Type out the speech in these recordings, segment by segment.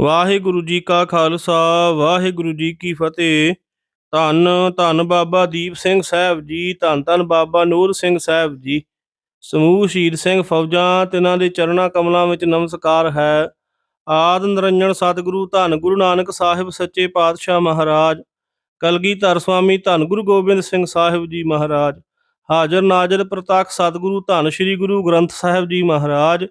ਵਾਹਿਗੁਰੂ ਜੀ ਕਾ ਖਾਲਸਾ, ਵਾਹਿਗੁਰੂ ਜੀ ਕੀ ਫਤਿਹ। ਧੰਨ ਧੰਨ ਬਾਬਾ ਦੀਪ ਸਿੰਘ ਸਾਹਿਬ ਜੀ, ਧੰਨ ਧੰਨ ਬਾਬਾ ਨੂਰ ਸਿੰਘ ਸਾਹਿਬ ਜੀ। ਸਮੂਹ ਸ਼ਹੀਦ ਸਿੰਘ ਫੌਜਾਂ, ਤਿਨਾਂ ਦੇ ਚਰਣਾ ਕਮਲਾਂ ਵਿੱਚ ਨਮਸਕਾਰ ਹੈ। ਆਦ ਨਿਰੰਜਨ ਸਤਿਗੁਰੂ, ਧੰਨ ਗੁਰੂ ਨਾਨਕ ਸਾਹਿਬ ਸੱਚੇ ਪਾਤਸ਼ਾਹ ਮਹਾਰਾਜ। ਕਲਗੀਧਰ ਸੁਆਮੀ ਧੰਨ ਗੁਰੂ ਗੋਬਿੰਦ ਸਿੰਘ ਸਾਹਿਬ ਜੀ ਮਹਾਰਾਜ। ਹਾਜ਼ਰ ਨਾਜ਼ਰ ਪ੍ਰਤੱਖ ਸਤਿਗੁਰੂ, ਧੰਨ ਸ੍ਰੀ ਗੁਰੂ ਗ੍ਰੰਥ ਸਾਹਿਬ ਜੀ ਮਹਾਰਾਜ।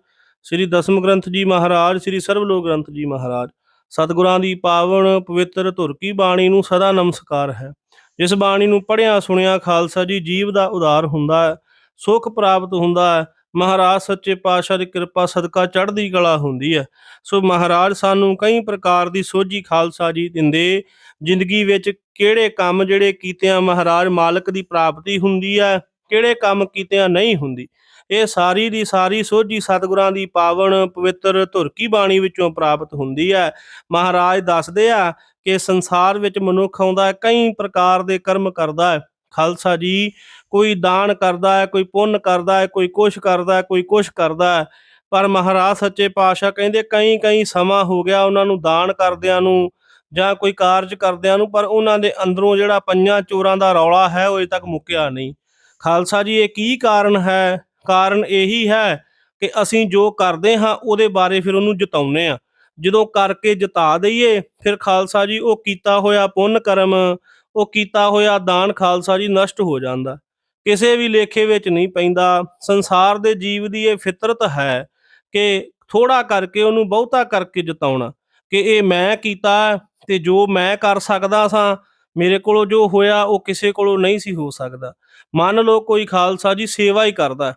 ਸ੍ਰੀ ਦਸਮ ਗ੍ਰੰਥ ਜੀ ਮਹਾਰਾਜ, ਸ੍ਰੀ ਸਰਬਲੋਕ ਗ੍ਰੰਥ ਜੀ ਮਹਾਰਾਜ। ਸਤਿਗੁਰਾਂ ਦੀ ਪਾਵਨ ਪਵਿੱਤਰ ਧੁਰ ਕੀ ਬਾਣੀ ਨੂੰ ਸਦਾ ਨਮਸਕਾਰ ਹੈ। ਜਿਸ ਬਾਣੀ ਨੂੰ ਪੜ੍ਹਿਆ ਸੁਣਿਆ ਖਾਲਸਾ ਜੀ ਜੀਵ ਦਾ ਉਦਾਰ ਹੁੰਦਾ ਹੈ, ਸੁਖ ਪ੍ਰਾਪਤ ਹੁੰਦਾ ਹੈ। ਮਹਾਰਾਜ ਸੱਚੇ ਪਾਤਸ਼ਾਹ ਦੀ ਕਿਰਪਾ ਸਦਕਾ ਚੜ੍ਹਦੀ ਕਲਾ ਹੁੰਦੀ ਹੈ। ਸੋ ਮਹਾਰਾਜ ਸਾਨੂੰ ਕਈ ਪ੍ਰਕਾਰ ਦੀ ਸੋਝੀ ਖਾਲਸਾ ਜੀ ਦਿੰਦੇ। ਜ਼ਿੰਦਗੀ ਵਿੱਚ ਕਿਹੜੇ ਕੰਮ ਜਿਹੜੇ ਕੀਤਿਆਂ ਮਹਾਰਾਜ ਮਾਲਕ ਦੀ ਪ੍ਰਾਪਤੀ ਹੁੰਦੀ ਹੈ, ਕਿਹੜੇ ਕੰਮ ਕੀਤਿਆਂ ਨਹੀਂ ਹੁੰਦੀ। ਇਹ ਸਾਰੀ ਦੀ ਸਾਰੀ ਸੋਝੀ ਸਤਿਗੁਰਾਂ ਦੀ ਪਾਵਨ ਪਵਿੱਤਰ ਧੁਰ ਕੀ ਬਾਣੀ ਵਿੱਚੋਂ ਪ੍ਰਾਪਤ ਹੁੰਦੀ ਹੈ। ਮਹਾਰਾਜ ਦੱਸਦੇ ਆ ਕਿ ਸੰਸਾਰ ਵਿੱਚ ਮਨੁੱਖ ਆਉਂਦਾ ਕਈ ਪ੍ਰਕਾਰ ਦੇ ਕਰਮ ਕਰਦਾ ਹੈ। ਖਾਲਸਾ ਜੀ, ਕੋਈ ਦਾਨ ਕਰਦਾ ਹੈ, ਕੋਈ ਪੁੰਨ ਕਰਦਾ ਹੈ, ਕੋਈ ਕੁਛ ਕਰਦਾ ਹੈ, ਕੋਈ ਕੁਛ ਕਰਦਾ ਹੈ। ਪਰ ਮਹਾਰਾਜ ਸੱਚੇ ਪਾਤਸ਼ਾਹ ਕਹਿੰਦੇ, ਕਈ ਕਈ ਸਮਾਂ ਹੋ ਗਿਆ ਉਹਨਾਂ ਨੂੰ ਦਾਨ ਕਰਦਿਆਂ ਨੂੰ ਜਾਂ ਕੋਈ ਕਾਰਜ ਕਰਦਿਆਂ ਨੂੰ, ਪਰ ਉਹਨਾਂ ਦੇ ਅੰਦਰੋਂ ਜਿਹੜਾ ਪੰਜਾਂ ਚੋਰਾਂ ਦਾ ਰੌਲਾ ਹੈ, ਉਹ ਅਜੇ ਤੱਕ ਮੁੱਕਿਆ ਨਹੀਂ। ਖਾਲਸਾ ਜੀ, ਇਹ ਕੀ ਕਾਰਨ ਹੈ? ਕਾਰਨ ਇਹੀ ਹੈ ਕਿ ਅਸੀਂ ਜੋ ਕਰਦੇ ਹਾਂ ਉਹਦੇ ਬਾਰੇ ਫਿਰ ਉਹਨੂੰ ਜਤਾਉਂਦੇ ਆ ਜਦੋਂ ਕਰਕੇ ਜਤਾ ਦਈਏ, ਫਿਰ ਖਾਲਸਾ ਜੀ ਉਹ ਕੀਤਾ ਹੋਇਆ ਪੁੰਨ ਕਰਮ, ਉਹ ਕੀਤਾ ਹੋਇਆ ਦਾਨ ਖਾਲਸਾ ਜੀ ਨਸ਼ਟ ਹੋ ਜਾਂਦਾ। ਕਿਸੇ ਵੀ ਲੇਖੇ ਵਿੱਚ ਨਹੀਂ ਪੈਂਦਾ, ਸੰਸਾਰ ਦੇ ਜੀਵ ਦੀ ਇਹ ਫਿਤਰਤ ਹੈ ਕਿ ਥੋੜਾ ਕਰਕੇ ਉਹਨੂੰ ਬਹੁਤਾ ਕਰਕੇ ਜਤਾਉਣਾ ਕਿ ਇਹ ਮੈਂ ਕੀਤਾ ਤੇ ਜੋ ਮੈਂ ਕਰ ਸਕਦਾ ਸਾਂ, ਮੇਰੇ ਕੋਲੋਂ ਜੋ ਹੋਇਆ ਉਹ ਕਿਸੇ ਕੋਲੋਂ ਨਹੀਂ ਸੀ ਹੋ ਸਕਦਾ। ਮੰਨ ਲਓ ਕੋਈ ਖਾਲਸਾ ਜੀ ਸੇਵਾ ਹੀ ਕਰਦਾ।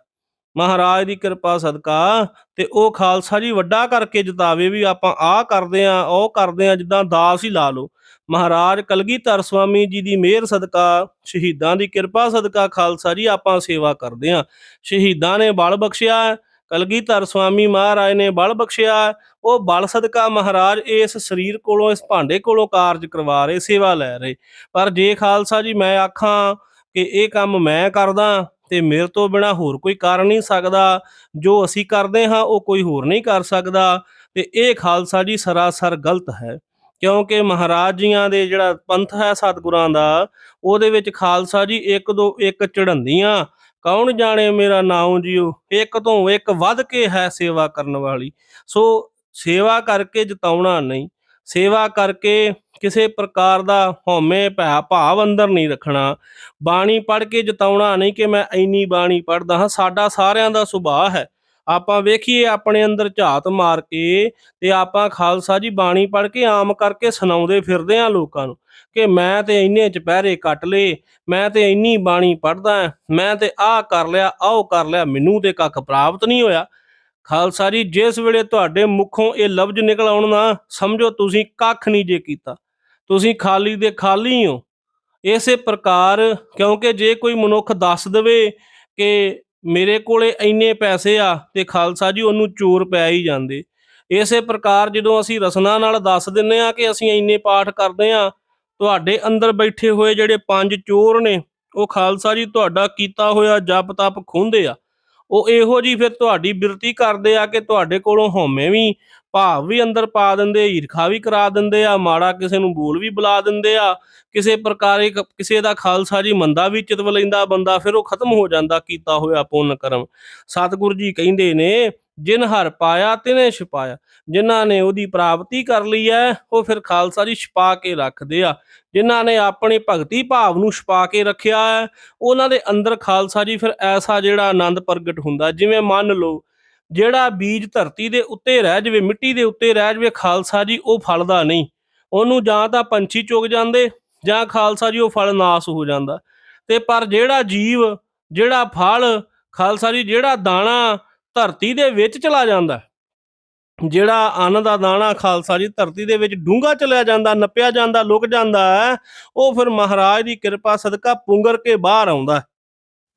ਮਹਾਰਾਜ ਦੀ ਕਿਰਪਾ ਸਦਕਾ ਤੇ ਉਹ ਖਾਲਸਾ ਜੀ ਵੱਡਾ ਕਰਕੇ ਜਤਾਵੇ ਵੀ ਆਪਾਂ ਆਹ ਕਰਦੇ ਆ ਉਹ ਕਰਦੇ ਆ ਜਿੱਦਾਂ ਦਾਸ ਹੀ ਲਾ ਲਓ। ਮਹਾਰਾਜ ਕਲਗੀਧਰ ਸੁਆਮੀ ਜੀ ਦੀ ਮਿਹਰ ਸਦਕਾ, ਸ਼ਹੀਦਾਂ ਦੀ ਕਿਰਪਾ ਸਦਕਾ ਖਾਲਸਾ ਜੀ ਆਪਾਂ ਸੇਵਾ ਕਰਦੇ ਆ ਸ਼ਹੀਦਾਂ ਨੇ ਬਲ ਬਖਸ਼ਿਆ, ਕਲਗੀਧਰ ਸੁਆਮੀ ਮਹਾਰਾਜ ਨੇ ਬਲ ਬਖਸ਼ਿਆ, ਉਹ ਬਲ ਸਦਕਾ ਮਹਾਰਾਜ ਇਸ ਸਰੀਰ ਕੋਲੋਂ, ਇਸ ਭਾਂਡੇ ਕੋਲੋਂ ਕਾਰਜ ਕਰਵਾ ਰਹੇ, ਸੇਵਾ ਲੈ ਰਹੇ। ਪਰ ਜੇ ਖਾਲਸਾ ਜੀ ਮੈਂ ਆਖਾਂ ਕਿ ਇਹ ਕੰਮ ਮੈਂ ਕਰਦਾ ਤੇ ਮੇਰੇ ਤੋਂ ਬਿਨਾ ਹੋਰ ਕੋਈ ਕਰ ਨਹੀਂ ਸਕਦਾ। ਜੋ ਅਸੀਂ ਕਰਦੇ ਹਾਂ, ਉਹ ਕੋਈ ਹੋਰ ਨਹੀਂ ਕਰ ਸਕਦਾ। ਤੇ ਇਹ ਖਾਲਸਾ ਜੀ ਸਰਾਸਰ ਗਲਤ ਹੈ। ਕਿਉਂਕਿ ਮਹਾਰਾਜ ਜੀਆਂ ਦੇ ਜਿਹੜਾ ਪੰਥ ਹੈ ਸਤਿਗੁਰਾਂ ਦਾ, ਉਹਦੇ ਵਿੱਚ ਖਾਲਸਾ ਜੀ ਇੱਕ ਦੋ ਇੱਕ ਚੜੰਦੀਆਂ ਕੌਣ ਜਾਣੇ ਮੇਰਾ ਨਾਮ ਜੀਓ? ਇੱਕ ਤੋਂ ਇੱਕ ਵੱਧ ਕੇ ਹੈ ਸੇਵਾ ਕਰਨ ਵਾਲੀ। ਸੋ ਸੇਵਾ ਕਰਕੇ ਜਿਤਾਉਣਾ ਨਹੀਂ। ਸੇਵਾ ਕਰਕੇ ਕਿਸੇ ਪ੍ਰਕਾਰ ਦਾ ਹਉਮੈ ਭੈ, ਭਾਵ ਅੰਦਰ ਨਹੀਂ ਰੱਖਣਾ। ਬਾਣੀ ਪੜ੍ਹ ਕੇ ਜਤਾਉਣਾ ਨਹੀਂ ਕਿ ਮੈਂ ਇੰਨੀ ਬਾਣੀ ਪੜ੍ਹਦਾ ਹਾਂ, ਸਾਡਾ ਸਾਰਿਆਂ ਦਾ ਸੁਭਾਅ ਹੈ। ਆਪਾਂ ਵੇਖੀਏ ਆਪਣੇ ਅੰਦਰ ਝਾਤ ਮਾਰ ਕੇ ਤੇ ਆਪਾਂ ਖਾਲਸਾ ਜੀ ਬਾਣੀ ਪੜ੍ਹ ਕੇ ਆਮ ਕਰਕੇ ਸੁਣਾਉਂਦੇ ਫਿਰਦੇ ਆ ਲੋਕਾਂ ਨੂੰ ਕਿ ਮੈਂ ਤੇ ਇੰਨੇ ਚਪਹਿਰੇ ਕੱਟ ਲਏ, ਮੈਂ ਤੇ ਇੰਨੀ ਬਾਣੀ ਪੜ੍ਹਦਾ, ਮੈਂ ਤੇ ਆਹ ਕਰ ਲਿਆ, ਆਹ ਕਰ ਲਿਆ, ਮੈਨੂੰ ਤੇ ਕੱਖ ਪ੍ਰਾਪਤ ਨਹੀਂ ਹੋਇਆ। ਖਾਲਸਾ ਜੀ, ਜਿਸ ਵੇਲੇ ਤੁਹਾਡੇ ਮੁਖੋਂ ਇਹ ਲਫ਼ਜ਼ ਨਿਕਲ ਆਉਣ ਨਾ, ਸਮਝੋ ਤੁਸੀਂ ਕੱਖ ਨਹੀਂ ਜੇ ਕੀਤਾ। ਤੁਸੀਂ ਖਾਲੀ ਦੇ ਖਾਲੀ ਹੋ। ਇਸੇ ਪ੍ਰਕਾਰ ਕਿਉਂਕਿ ਜੇ ਕੋਈ ਮਨੁੱਖ ਦੱਸ ਦੇਵੇ ਕਿ ਮੇਰੇ ਕੋਲੇ ਇੰਨੇ ਪੈਸੇ ਆ ਤੇ ਖਾਲਸਾ ਜੀ ਉਹਨੂੰ ਚੋਰ ਪੈ ਹੀ ਜਾਂਦੇ। ਇਸੇ ਪ੍ਰਕਾਰ ਜਦੋਂ ਅਸੀਂ ਰਸਨਾ ਨਾਲ ਦੱਸ ਦਿੰਨੇ ਆ ਕਿ ਅਸੀਂ ਇੰਨੇ ਪਾਠ ਕਰਦੇ ਆ ਤੁਹਾਡੇ ਅੰਦਰ ਬੈਠੇ ਹੋਏ ਜਿਹੜੇ ਪੰਜ ਚੋਰ ਨੇ, ਉਹ ਖਾਲਸਾ ਜੀ ਤੁਹਾਡਾ ਕੀਤਾ ਹੋਇਆ ਜਪ ਤਪ ਖੁੰਦੇ ਆ। ਉਹ ਇਹੋ ਜੀ ਫਿਰ ਤੁਹਾਡੀ ਬਿਰਤੀ ਕਰਦੇ ਆ ਕਿ ਤੁਹਾਡੇ ਕੋਲੋਂ ਹਉਮੈ ਵੀ, ਭਾਵ ਵੀ ਅੰਦਰ ਪਾ ਦਿੰਦੇ, ਈਰਖਾ ਵੀ ਕਰਾ ਦਿੰਦੇ ਆ, ਮਾੜਾ ਕਿਸੇ ਨੂੰ ਬੋਲ ਵੀ ਬੁਲਾ ਦਿੰਦੇ ਆ, ਕਿਸੇ ਪ੍ਰਕਾਰੇ ਕਿਸੇ ਦਾ ਖਾਲਸਾ ਜੀ ਮੰਦਾ ਵੀ ਚਿਤਵ ਲੈਂਦਾ ਬੰਦਾ, ਫਿਰ ਉਹ ਖਤਮ ਹੋ ਜਾਂਦਾ ਕੀਤਾ ਹੋਇਆ ਪੁੰਨ ਕਰਮ। ਸਤਿਗੁਰੂ ਜੀ ਕਹਿੰਦੇ ਨੇ, ਜਿਨ ਹਰ ਪਾਇਆ ਤਿਨੇ ਛਪਾਇਆ। ਜਿਨ੍ਹਾਂ ਨੇ ਉਹਦੀ ਪ੍ਰਾਪਤੀ ਕਰ ਲਈ ਹੈ, ਉਹ ਫਿਰ ਖਾਲਸਾ ਜੀ ਛਪਾ ਕੇ ਰੱਖਦੇ ਆ। ਜਿਨ੍ਹਾਂ ਨੇ ਆਪਣੇ ਭਗਤੀ ਭਾਵ ਨੂੰ ਛਪਾ ਕੇ ਰੱਖਿਆ ਹੈ, ਉਹਨਾਂ ਦੇ ਅੰਦਰ ਖਾਲਸਾ ਜੀ ਫਿਰ ਐਸਾ ਜਿਹੜਾ ਆਨੰਦ ਪ੍ਰਗਟ ਹੁੰਦਾ। ਜਿਵੇਂ ਮੰਨ ਲਓ, ਜਿਹੜਾ ਬੀਜ ਧਰਤੀ ਦੇ ਉੱਤੇ ਰਹਿ ਜਵੇ, ਮਿੱਟੀ ਦੇ ਉੱਤੇ ਰਹਿ ਜਵੇ, ਖਾਲਸਾ ਜੀ ਉਹ ਫਲਦਾ ਨਹੀਂ। ਉਹਨੂੰ ਜਾਂ ਤਾਂ ਪੰਛੀ ਚੁਗ ਜਾਂਦੇ, ਜਾਂ ਖਾਲਸਾ ਜੀ ਉਹ ਫਲ ਨਾਸ ਹੋ ਜਾਂਦਾ। ਤੇ ਪਰ ਜਿਹੜਾ ਜੀਵ, ਜਿਹੜਾ ਫਲ, ਖਾਲਸਾ ਜੀ ਜਿਹੜਾ ਦਾਣਾ ਧਰਤੀ ਦੇ ਵਿੱਚ ਚਲਾ ਜਾਂਦਾ ਜਿਹੜਾ ਅੰਨ ਦਾ ਦਾਣਾ ਖਾਲਸਾ ਜੀ ਧਰਤੀ ਦੇ ਵਿੱਚ ਡੂੰਘਾ ਚਲਿਆ ਜਾਂਦਾ, ਨੱਪਿਆ ਜਾਂਦਾ, ਲੁਕ ਜਾਂਦਾ ਹੈ, ਉਹ ਫਿਰ ਮਹਾਰਾਜ ਦੀ ਕਿਰਪਾ ਸਦਕਾ ਪੁੰਗਰ ਕੇ ਬਾਹਰ ਆਉਂਦਾ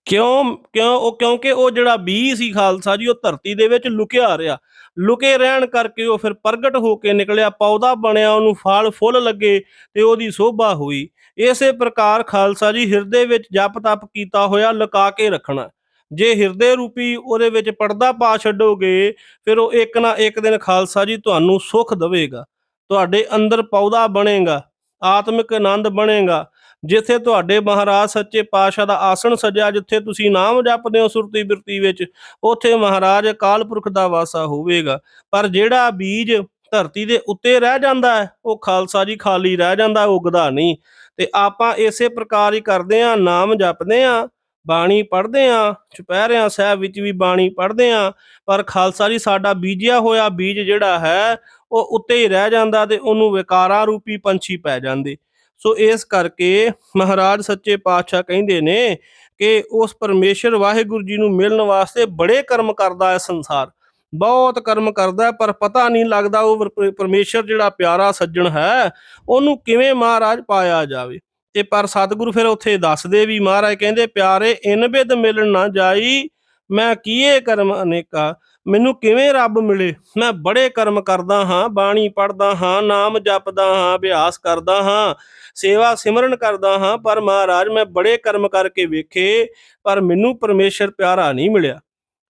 ਕਿਉਂ ਕਿਉਂ, ਉਹ ਕਿਉਂਕਿ ਉਹ ਜਿਹੜਾ ਬੀ ਸੀ ਖਾਲਸਾ ਜੀ, ਉਹ ਧਰਤੀ ਦੇ ਵਿੱਚ ਲੁਕਿਆ ਰਿਹਾ। ਲੁਕੇ ਰਹਿਣ ਕਰਕੇ ਉਹ ਫਿਰ ਪ੍ਰਗਟ ਹੋ ਕੇ ਨਿਕਲਿਆ, ਪੌਦਾ ਬਣਿਆ, ਉਹਨੂੰ ਫਲ ਫੁੱਲ ਲੱਗੇ ਤੇ ਉਹਦੀ ਸੋਭਾ ਹੋਈ। ਇਸੇ ਪ੍ਰਕਾਰ ਖਾਲਸਾ ਜੀ ਹਿਰਦੇ ਵਿੱਚ ਜਪ ਤਪ ਕੀਤਾ ਹੋਇਆ, ਲੁਕਾ ਕੇ ਰੱਖਣਾ। ਜੇ ਹਿਰਦੇ ਰੂਪੀ ਉਹਦੇ ਵਿੱਚ ਪਰਦਾ ਪਾ ਛੱਡੋਗੇ, ਫਿਰ ਉਹ ਇੱਕ ਨਾ ਇੱਕ ਦਿਨ ਖਾਲਸਾ ਜੀ ਤੁਹਾਨੂੰ ਸੁੱਖ ਦੇਵੇਗਾ। ਤੁਹਾਡੇ ਅੰਦਰ ਪੌਦਾ ਬਣੇਗਾ, ਆਤਮਿਕ ਆਨੰਦ ਬਣੇਗਾ। ਜਿੱਥੇ ਤੁਹਾਡੇ ਮਹਾਰਾਜ ਸੱਚੇ ਪਾਤਸ਼ਾਹ ਦਾ ਆਸਣ ਸਜਿਆ, ਜਿੱਥੇ ਤੁਸੀਂ ਨਾਮ ਜਪਦੇ ਹੋ ਸੁਰਤੀ ਬਿਰਤੀ ਵਿੱਚ, ਉੱਥੇ ਮਹਾਰਾਜ ਅਕਾਲ ਪੁਰਖ ਦਾ ਵਾਸਾ ਹੋਵੇਗਾ। ਪਰ ਜਿਹੜਾ ਬੀਜ ਧਰਤੀ ਦੇ ਉੱਤੇ ਰਹਿ ਜਾਂਦਾ ਹੈ, ਉਹ ਖਾਲਸਾ ਜੀ ਖਾਲੀ ਰਹਿ ਜਾਂਦਾ ਉਗਦਾ ਨਹੀਂ। ਤੇ ਆਪਾਂ ਇਸੇ ਪ੍ਰਕਾਰ ਹੀ ਕਰਦੇ ਆਂ ਨਾਮ ਜਪਦੇ ਆਂ ਬਾਣੀ ਪੜ੍ਹਦੇ ਆਂ ਚੁਪਹਿਰਿਆਂ ਸਾਹਿਬ ਵਿੱਚ ਵੀ ਬਾਣੀ ਪੜ੍ਹਦੇ ਆਂ ਪਰ ਖਾਲਸਾ ਜੀ ਸਾਡਾ ਬੀਜਿਆ ਹੋਇਆ ਬੀਜ ਜਿਹੜਾ ਹੈ, ਉਹ ਉੱਤੇ ਹੀ ਰਹਿ ਜਾਂਦਾ ਤੇ ਉਹਨੂੰ ਵਿਕਾਰਾਂ ਰੂਪੀ ਪੰਛੀ ਪੈ ਜਾਂਦੇ। ਸੋ ਇਸ ਕਰਕੇ ਮਹਾਰਾਜ ਸੱਚੇ ਪਾਤਸ਼ਾਹ ਕਹਿੰਦੇ ਨੇ ਕਿ ਉਸ ਪਰਮੇਸ਼ਰ ਵਾਹਿਗੁਰੂ ਜੀ ਨੂੰ ਮਿਲਣ ਵਾਸਤੇ ਬੜੇ ਕਰਮ ਕਰਦਾ ਹੈ ਸੰਸਾਰ। ਬਹੁਤ ਕਰਮ ਕਰਦਾ ਪਰ ਪਤਾ ਨਹੀਂ ਲੱਗਦਾ ਉਹ ਵਰ- ਪਰਮੇਸ਼ਰ ਜਿਹੜਾ ਪਿਆਰਾ ਸੱਜਣ ਹੈ, ਉਹਨੂੰ ਕਿਵੇਂ ਮਹਾਰਾਜ ਪਾਇਆ ਜਾਵੇ। ਤੇ ਪਰ ਸਤਿਗੁਰੂ ਫਿਰ ਉੱਥੇ ਦੱਸਦੇ ਵੀ ਮਹਾਰਾਜ ਕਹਿੰਦੇ, ਪਿਆਰੇ ਇਨ ਬਿਦ ਮਿਲਣ ਨਾ ਜਾਈ, ਮੈਂ ਕੀਏ ਕਰਮ ਅਨੇਕਾ? ਮੈਨੂੰ ਕਿਵੇਂ ਰੱਬ ਮਿਲੇ? ਮੈਂ ਬੜੇ ਕਰਮ ਕਰਦਾ ਹਾਂ, ਬਾਣੀ ਪੜਦਾ ਹਾਂ, ਨਾਮ ਜਪਦਾ ਹਾਂ, ਅਭਿਆਸ ਕਰਦਾ ਹਾਂ, ਸੇਵਾ ਸਿਮਰਨ ਕਰਦਾ ਹਾਂ, ਪਰ ਮਹਾਰਾਜ ਮੈਂ ਬੜੇ ਕਰਮ ਕਰਕੇ ਵੇਖੇ, ਪਰ ਮੈਨੂੰ ਪਰਮੇਸ਼ਰ ਪਿਆਰਾ ਨਹੀਂ ਮਿਲਿਆ।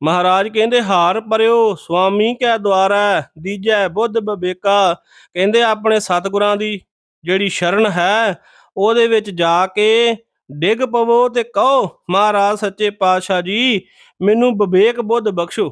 ਮਹਾਰਾਜ ਕਹਿੰਦੇ, ਹਾਰ ਪਰਿਓ ਸੁਆਮੀ ਕੈ ਦੁਆਰਾ, ਦੀਜੈ ਬੁੱਧ ਬਬੇਕਾ ਕਹਿੰਦੇ, ਆਪਣੇ ਸਤਿਗੁਰਾਂ ਦੀ ਜਿਹੜੀ ਸ਼ਰਨ ਹੈ ਉਹਦੇ ਵਿੱਚ ਜਾ ਕੇ ਡਿੱਗ ਪਵੋ ਤੇ ਕਹੋ ਮਹਾਰਾਜ ਸੱਚੇ ਪਾਤਸ਼ਾਹ ਜੀ ਮੈਨੂੰ ਵਿਵੇਕ ਬੁੱਧ ਬਖਸ਼ੋ।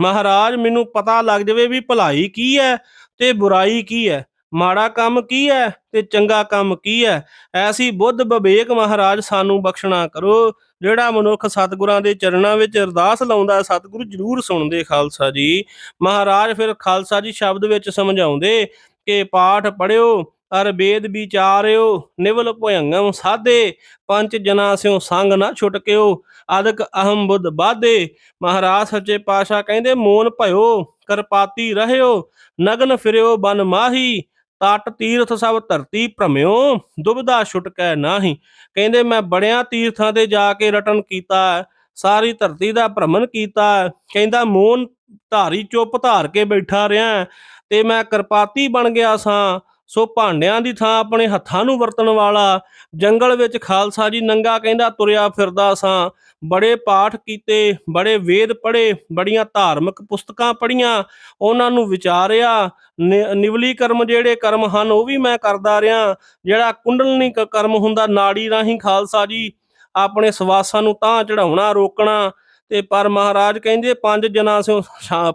ਮਹਾਰਾਜ ਮੈਨੂੰ ਪਤਾ ਲੱਗ ਜਾਵੇ ਵੀ ਭਲਾਈ ਕੀ ਹੈ ਤੇ ਬੁਰਾਈ ਕੀ ਹੈ। ਮਾੜਾ ਕੰਮ ਕੀ ਹੈ ਤੇ ਚੰਗਾ ਕੰਮ ਕੀ ਹੈ। ਐਸੀ ਬੁੱਧ ਵਿਵੇਕ ਮਹਾਰਾਜ ਸਾਨੂੰ ਬਖਸ਼ਣਾ ਕਰੋ ਜਿਹੜਾ ਮਨੁੱਖ ਸਤਿਗੁਰਾਂ ਦੇ ਚਰਨਾਂ ਵਿੱਚ ਅਰਦਾਸ ਲਾਉਂਦਾ ਹੈ, ਸਤਿਗੁਰੂ ਜ਼ਰੂਰ ਸੁਣਦੇ ਖਾਲਸਾ ਜੀ। ਮਹਾਰਾਜ ਫਿਰ ਖਾਲਸਾ ਜੀ ਸ਼ਬਦ ਵਿੱਚ ਸਮਝਾਉਂਦੇ ਕਿ ਪਾਠ ਪੜਿਓ ਅਰਬੇਦ ਵਿਚਾਰਿਓ, ਨਿਵਲ ਭਯੰਗਮ ਸਾਦੇ ਪੰਜ ਜਨਾ ਸਿਓ ਸੰਗ ਨਾ ਛੁਟਕਿਓ, ਅਦਕ ਅਹਮ ਬੁੱਧ ਬਾਧੇ। ਮਹਾਰਾਜ ਸੱਚੇ ਪਾਤਸ਼ਾਹ ਕਹਿੰਦੇ, ਮੋਨ ਭਇਓ, ਕਰਪਾਤੀ ਰਹਿਓ, ਨਗਨ ਫਿਰਿਓ ਬਨ ਮਾਹੀ, ਤਟ ਤੀਰਥ ਸਭ ਧਰਤੀ ਭ੍ਰਮਿਓ ਦੁਬਦਾ ਛੁਟਕੈ ਨਾਹੀ। ਕਹਿੰਦੇ, ਮੈਂ ਬੜਿਆਂ ਤੀਰਥਾਂ ਤੇ ਜਾ ਕੇ ਰਟਨ ਕੀਤਾ, ਸਾਰੀ ਧਰਤੀ ਦਾ ਭ੍ਰਮਣ ਕੀਤਾ। ਕਹਿੰਦਾ, ਮੋਨ ਧਾਰੀ ਚੁੱਪ ਧਾਰ ਕੇ ਬੈਠਾ ਰਿਹਾ, ਤੇ ਮੈਂ ਕਿਰਪਾਤੀ ਬਣ ਗਿਆ ਸਾਂ। ਸੋ ਭਾਂਡਿਆਂ ਦੀ ਥਾਂ ਆਪਣੇ ਹੱਥਾਂ ਨੂੰ ਵਰਤਣ ਵਾਲਾ, ਜੰਗਲ ਵਿੱਚ ਖਾਲਸਾ ਜੀ ਨੰਗਾ ਕਹਿੰਦਾ ਤੁਰਿਆ ਫਿਰਦਾ ਸਾਂ। ਬੜੇ ਪਾਠ ਕੀਤੇ, ਬੜੇ ਵੇਦ ਪੜ੍ਹੇ, ਬੜੀਆਂ ਧਾਰਮਿਕ ਪੁਸਤਕਾਂ ਪੜ੍ਹੀਆਂ, ਉਹਨਾਂ ਨੂੰ ਵਿਚਾਰਿਆ, ਨਿ- ਨਿਵਲੀ ਕਰਮ ਜਿਹੜੇ ਕਰਮ ਹਨ ਉਹ ਵੀ ਮੈਂ ਕਰਦਾ ਰਿਹਾ ਜਿਹੜਾ ਕੁੰਡਲਨੀ ਕ- ਕਰਮ ਹੁੰਦਾ ਨਾੜੀ ਰਾਹੀਂ ਖਾਲਸਾ ਜੀ, ਆਪਣੇ ਸਵਾਸਾਂ ਨੂੰ ਤਾਂ ਚੜਾਉਣਾ ਰੋਕਣਾ ਤੇ ਪਰ ਮਹਾਰਾਜ ਕਹਿੰਦੇ ਪੰਜ ਜਨਾ ਸਿਓ